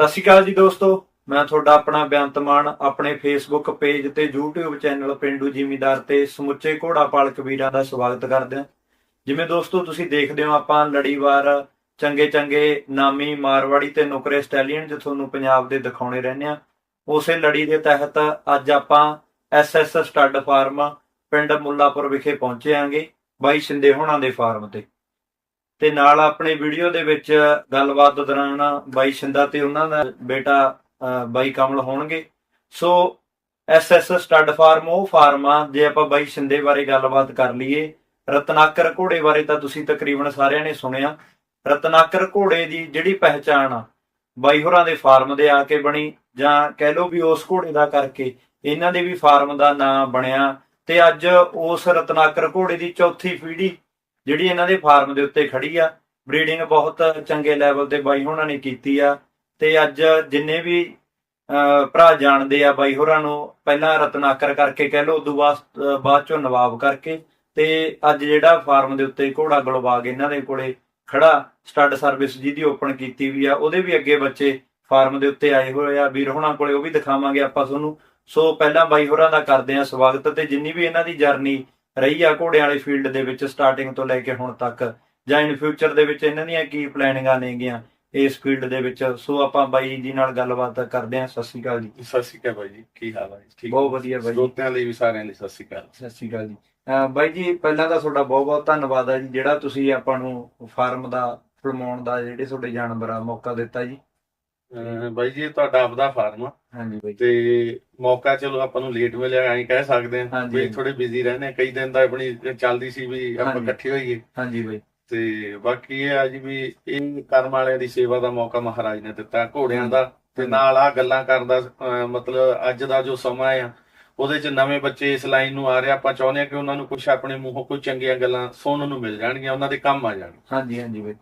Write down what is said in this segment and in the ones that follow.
ਸਤਿ ਸ਼੍ਰੀ ਅਕਾਲ ਜੀ ਦੋਸਤੋ, ਮੈਂ ਤੁਹਾਡਾ ਆਪਣਾ ਬੇਅੰਤ ਮਾਨ ਆਪਣੇ ਫੇਸਬੁੱਕ ਪੇਜ ਤੇ YouTube ਚੈਨਲ ਪਿੰਡੂ ਜ਼ਿਮੀਦਾਰ ਤੇ ਸਮੁੱਚੇ ਘੋੜਾ ਪਾਲਕ ਵੀਰਾਂ ਦਾ ਸਵਾਗਤ ਕਰਦੇ ਹਾਂ। ਜਿਵੇਂ ਦੋਸਤੋ, ਤੁਸੀਂ ਦੇਖਦੇ ਹੋ ਆਪਾਂ ਲੜੀਵਾਰ ਚੰਗੇ ਚੰਗੇ ਨਾਮੀ ਮਾਰਵਾੜੀ ਤੇ ਨੁਕਰੇ ਸਟੈਲੀਅਨ ਜੋ ਤੁਹਾਨੂੰ ਪੰਜਾਬ ਦੇ ਦਿਖਾਉਣੇ ਰਹਿੰਦੇ ਆ ਉਸੇ ਲੜੀ ਦੇ ਤਹਿਤ ਅੱਜ ਆਪਾਂ ਐਸਐਸ ਸਟੱਡ ਫਾਰਮ ਪਿੰਡ ਮੁੱਲਾਪੁਰ ਵਿਖੇ ਪਹੁੰਚੇ ਆਂਗੇ ਬਾਈ ਸ਼ਿੰਦੇ ਹੋਣਾ ਦੇ ਫਾਰਮ ਤੇ। ਤੇ ਨਾਲ ਆਪਣੇ ਵੀਡੀਓ ਦੇ ਵਿੱਚ ਗੱਲਬਾਤ ਦੌਰਾਨ ਬਾਈ ਸ਼ਿੰਦਾ ਤੇ ਉਹਨਾਂ ਦਾ ਬੇਟਾ ਬਾਈ ਕਮਲ ਹੋਣਗੇ। ਸੋ ਐਸਐਸ ਸਟੱਡ ਫਾਰਮ, ਉਹ ਫਾਰਮ ਆ, ਜੇ ਆਪਾਂ ਬਾਈ ਸ਼ਿੰਦੇ ਬਾਰੇ ਗੱਲਬਾਤ ਕਰ ਲਈਏ, ਰਤਨਾਕਰ ਘੋੜੇ ਬਾਰੇ ਤਾਂ ਤੁਸੀਂ ਤਕਰੀਬਨ ਸਾਰਿਆਂ ਨੇ ਸੁਣਿਆ। ਰਤਨਾਕਰ ਘੋੜੇ ਦੀ ਜਿਹੜੀ ਪਹਿਚਾਣ ਆ, ਬਾਈ ਹੋਰਾਂ ਦੇ ਫਾਰਮ ਦੇ ਆ ਕੇ ਬਣੀ, ਜਾਂ ਕਹਿ ਲਓ ਵੀ ਉਸ ਘੋੜੇ ਦਾ ਕਰਕੇ ਇਹਨਾਂ ਦੇ ਵੀ ਫਾਰਮ ਦਾ ਨਾਂ ਬਣਿਆ। ਤੇ ਅੱਜ ਉਸ ਰਤਨਾਕਰ ਘੋੜੇ ਦੀ ਚੌਥੀ ਪੀੜ੍ਹੀ ਜਿਹੜੀ ਇਹਨਾਂ ਦੇ ਫਾਰਮ ਦੇ ਉੱਤੇ ਖੜੀ ਆ ਬਰੀਡਿੰਗ ਬਹੁਤ ਚੰਗੇ ਲੈਵਲ ਤੇ ਬਾਈ ਹੋਰਾਂ ਨੇ ਕੀਤੀ ਆ। ਤੇ ਅੱਜ ਜਿੰਨੇ ਵੀ ਭਰਾ ਜਾਣਦੇ ਆ ਬਾਈ ਹੋਰਾਂ ਨੂੰ, ਪਹਿਲਾਂ ਰਤਨਾਕਰ ਕਰਕੇ ਕਹਿ ਲਓ, ਉਦੋਂ ਬਾਅਦ ਬਾਅਦ ਚੋਂ ਨਵਾਬ ਕਰਕੇ, ਤੇ ਅੱਜ ਜਿਹੜਾ ਫਾਰਮ ਦੇ ਉੱਤੇ ਘੋੜਾ ਗਲਬਾਗ ਇਹਨਾਂ ਦੇ ਕੋਲੇ ਖੜਾ, ਸਟੱਡ ਸਰਵਿਸ ਜਿਹਦੀ ਓਪਨ ਕੀਤੀ ਵੀ ਆ, ਉਹਦੇ ਵੀ ਅੱਗੇ ਬੱਚੇ ਫਾਰਮ ਦੇ ਉੱਤੇ ਆਏ ਹੋਏ ਆ। ਵੀਰ ਹੋਣਾ ਕੋਲੇ ਉਹ ਵੀ ਦਿਖਾਵਾਂਗੇ ਆਪਾਂ ਤੁਹਾਨੂੰ। ਸੋ ਪਹਿਲਾਂ ਬਾਈ ਹੋਰਾਂ ਦਾ ਕਰਦੇ ਆ ਸਵਾਗਤ ਤੇ ਜਿੰਨੀ ਵੀ ਇਹਨਾਂ ਦੀ ਜਰਨੀ ਰਹੀ ਆ ਘੋੜਿਆਂ ਵਾਲੀ ਫੀਲਡ ਦੇ ਵਿੱਚ ਸਟਾਰਟਿੰਗ ਤੋਂ ਲੈ ਕੇ ਹੁਣ ਤੱਕ। ਜਾਂ ਇਨ ਫਿਊਚਰ ਦੇ ਵਿੱਚ ਇਹਨਾਂ ਦੀਆਂ ਕੀ ਪਲੈਨਿੰਗਾਂ ਨੇਗੀਆਂ ਇਸ ਫੀਲਡ ਦੇ ਵਿੱਚ। ਸੋ ਆਪਾਂ ਬਾਈ ਜੀ ਨਾਲ ਗੱਲਬਾਤ ਕਰਦੇ ਹਾਂ। ਸਤਿ ਸ਼੍ਰੀ ਅਕਾਲ ਜੀ। ਸਤਿ ਸ਼੍ਰੀ ਅਕਾਲ ਬਾਈ ਜੀ। ਕੀ ਹਾਲ ਹੈ? ਠੀਕ ਬਹੁਤ ਵਧੀਆ ਬਾਈ ਸਰੋਤਿਆਂ ਲਈ ਵੀ ਸਾਰਿਆਂ ਲਈ ਸਤਿ ਸ਼੍ਰੀ ਅਕਾਲ। ਸਤਿ ਸ਼੍ਰੀ ਅਕਾਲ ਜੀ। ਬਾਈ ਜੀ ਪਹਿਲਾਂ ਤਾਂ ਤੁਹਾਡਾ ਬਹੁਤ ਬਹੁਤ ਧੰਨਵਾਦ ਹੈ ਜੀ ਜਿਹੜਾ ਤੁਸੀਂ ਆਪਾਂ ਨੂੰ ਫਾਰਮ ਦਾ ਪ੍ਰਮੋਣ ਦਾ ਜਿਹੜੇ ਤੁਹਾਡੇ ਜਾਨਵਰ ਆ ਮੌਕਾ ਦਿੱਤਾ ਜੀ। ਬਾਈ ਜੀ ਤੁਹਾਡਾ ਆਪਦਾ ਫਾਰਮ ਆ ਹਾਂਜੀ ਬਾਈ ਤੇ ਮੌਕਾ ਚਲੋ ਆਪਾਂ ਨੂੰ ਲੇਟ ਮਿਲਿਆ ਐਂ ਕਹਿ ਸਕਦੇ ਹਾਂਜੀ। ਵੀ ਥੋੜੇ ਬਿਜ਼ੀ ਰਹਿੰਦੇ। ਕਈ ਦਿਨ ਦਾ ਆਪਣੀ ਚੱਲਦੀ ਸੀ ਵੀ ਆਪਾਂ। ਇਕੱਠੇ ਹੋਈਏ ਹਾਂਜੀ ਬਾਈ ਤੇ ਬਾਕੀ ਇਹ ਆ ਜੀ ਵੀ ਇਹ ਕਰਮ ਵਾਲਿਆਂ ਦੀ ਸੇਵਾ ਦਾ ਮੌਕਾ ਮਹਾਰਾਜ ਨੇ ਦਿੱਤਾ ਘੋੜਿਆਂ ਦਾ ਤੇ। ਨਾਲ ਆ ਗੱਲਾਂ ਕਰਨ ਦਾ ਮਤਲਬ ਅੱਜ ਦਾ ਜੋ ਸਮਾਂ ਆ ਉਹਦੇ ਚ ਨਵੇਂ ਬੱਚੇ ਇਸ ਲਾਈਨ ਨੂੰ ਆ ਰਹੇ ਆ। ਆਪਾਂ ਚਾਹੁੰਦੇ ਆ ਕਿ ਉਹਨਾਂ ਨੂੰ ਕੁਝ ਆਪਣੇ ਮੂੰਹੋਂ ਕੋਈ ਚੰਗੀਆਂ ਗੱਲਾਂ ਸੁਣਨ ਨੂੰ ਮਿਲ ਜਾਣਗੀਆਂ ਉਹਨਾਂ ਦੇ ਕੰਮ ਆ ਜਾਣ ਹਾਂਜੀ ਹਾਂਜੀ ਬਾਈ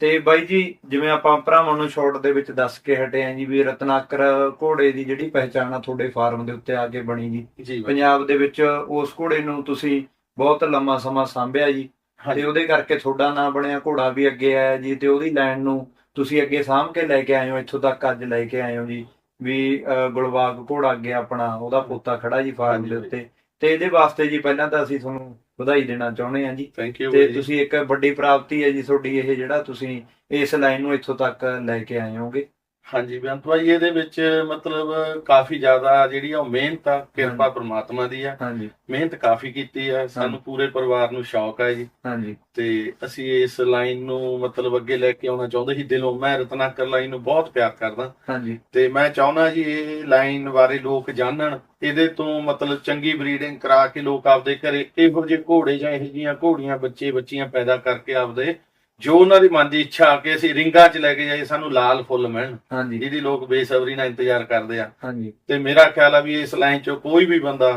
ਤੇ ਬਾਈ ਜੀ ਜਿਵੇਂ ਆਪਾਂ ਭਰਾਵਾਂ ਨੂੰ ਸ਼ਾਰਟ ਦੇ ਵਿੱਚ ਦੱਸ ਕੇ ਹਟੇ ਆਂ ਜੀ ਵੀ ਰਤਨਾਕਰ ਘੋੜੇ ਦੀ ਜਿਹੜੀ ਪਹਿਚਾਣ ਆ ਤੁਹਾਡੇ ਫਾਰਮ ਦੇ ਉੱਤੇ ਆ ਕੇ ਬਣੀ ਜੀ। ਪੰਜਾਬ ਦੇ ਵਿੱਚ ਉਸ ਘੋੜੇ ਨੂੰ ਤੁਸੀਂ ਬਹੁਤ ਲੰਮਾ ਸਮਾਂ ਸਾਂਭਿਆ ਜੀ ਤੇ ਉਹਦੇ ਕਰਕੇ ਤੁਹਾਡਾ ਨਾਮ ਬਣਿਆ ਘੋੜਾ ਵੀ ਅੱਗੇ ਆਇਆ ਜੀ ਤੇ ਉਹਦੀ ਲਾਈਨ ਨੂੰ ਤੁਸੀਂ ਅੱਗੇ ਸਾਂਭ ਕੇ ਲੈ ਕੇ ਆਏ ਹੋ ਇੱਥੋਂ ਤੱਕ ਅੱਜ ਲੈ ਕੇ ਆਏ ਹੋ ਜੀ ਵੀ ਗੁਲਬਾਗ ਘੋੜਾ ਅੱਗੇ ਆਪਣਾ ਉਹਦਾ ਪੋਤਾ ਖੜਾ ਜੀ ਫਾਰਮ ਦੇ ਉੱਤੇ। ਤੇ ਇਹਦੇ ਵਾਸਤੇ ਜੀ ਪਹਿਲਾਂ ਤਾਂ ਅਸੀਂ ਤੁਹਾਨੂੰ ਵਧਾਈ ਦੇਣਾ ਚਾਹੁੰਦੇ ਹਾਂ ਜੀ। ਥੈਂਕ ਯੂ ਤੇ ਤੁਸੀਂ ਇੱਕ ਵੱਡੀ ਪ੍ਰਾਪਤੀ ਹੈ ਜੀ ਤੁਹਾਡੀ ਇਹ ਜਿਹੜਾ ਤੁਸੀਂ ਇਸ ਲਾਈਨ ਨੂੰ ਇੱਥੋਂ ਤੱਕ ਲੈ ਕੇ ਆਏ ਹੋਗੇ। ਹਾਂਜੀ ਬੇਅੰਤ ਭਾਈ ਇਹਦੇ ਵਿੱਚ ਮਤਲਬ ਕਾਫੀ ਜ਼ਿਆਦਾ ਜਿਹੜੀ ਆ ਉਹ ਮਿਹਨਤ ਆ ਕਿਰਪਾ। ਪ੍ਰਮਾਤਮਾ ਦੀ ਆ। ਹਾਂਜੀ। ਮਿਹਨਤ ਕਾਫੀ ਕੀਤੀ ਆ। ਸਾਨੂੰ ਪੂਰੇ ਪਰਿਵਾਰ ਨੂੰ ਸ਼ੌਕ ਹੈ ਜੀ। ਹਾਂਜੀ। ਤੇ ਅਸੀਂ ਇਸ ਲਾਈਨ ਨੂੰ ਮਤਲਬ ਅੱਗੇ ਲੈ ਕੇ ਆਉਣਾ ਚਾਹੁੰਦੇ ਸੀ। ਦਿਲੋਂ ਮੈਂ ਰਤਨਾਕਰ ਲਾਈਨ ਨੂੰ ਬਹੁਤ ਪਿਆਰ ਕਰਦਾ। ਹਾਂਜੀ। ਤੇ ਮੈਂ ਚਾਹੁੰਦਾ ਜੀ ਇਹ ਲਾਈਨ ਬਾਰੇ ਲੋਕ ਜਾਣਨ। ਇਹਦੇ ਤੋਂ ਮਤਲਬ ਚੰਗੀ ਬਰੀਡਿੰਗ ਕਰਾ ਕੇ ਲੋਕ ਆਪਦੇ ਘਰੇ ਇਹੋ ਜਿਹੇ ਘੋੜੇ ਜਾਂ ਇਹੋ ਜਿਹੀਆਂ ਘੋੜੀਆਂ ਬੱਚੇ ਬੱਚੀਆਂ ਪੈਦਾ ਕਰਕੇ ਆਪਦੇ ਜੋ ਉਹਨਾਂ ਦੀ ਮਨ ਦੀ ਇੱਛਾ ਆ ਕੇ ਅਸੀਂ ਰਿੰਗਾਂ 'ਚ ਲੈ ਕੇ ਜਾਈਏ ਸਾਨੂੰ ਲਾਲ ਫੁੱਲ ਮਿਲਣ ਹਾਂਜੀ। ਜਿਹਦੀ ਲੋਕ ਬੇਸਬਰੀ ਨਾਲ ਇੰਤਜ਼ਾਰ ਕਰਦੇ ਆ। ਹਾਂਜੀ। ਤੇ ਮੇਰਾ ਖਿਆਲ ਆ ਵੀ ਇਸ ਲਾਈਨ 'ਚੋਂ ਕੋਈ ਵੀ ਬੰਦਾ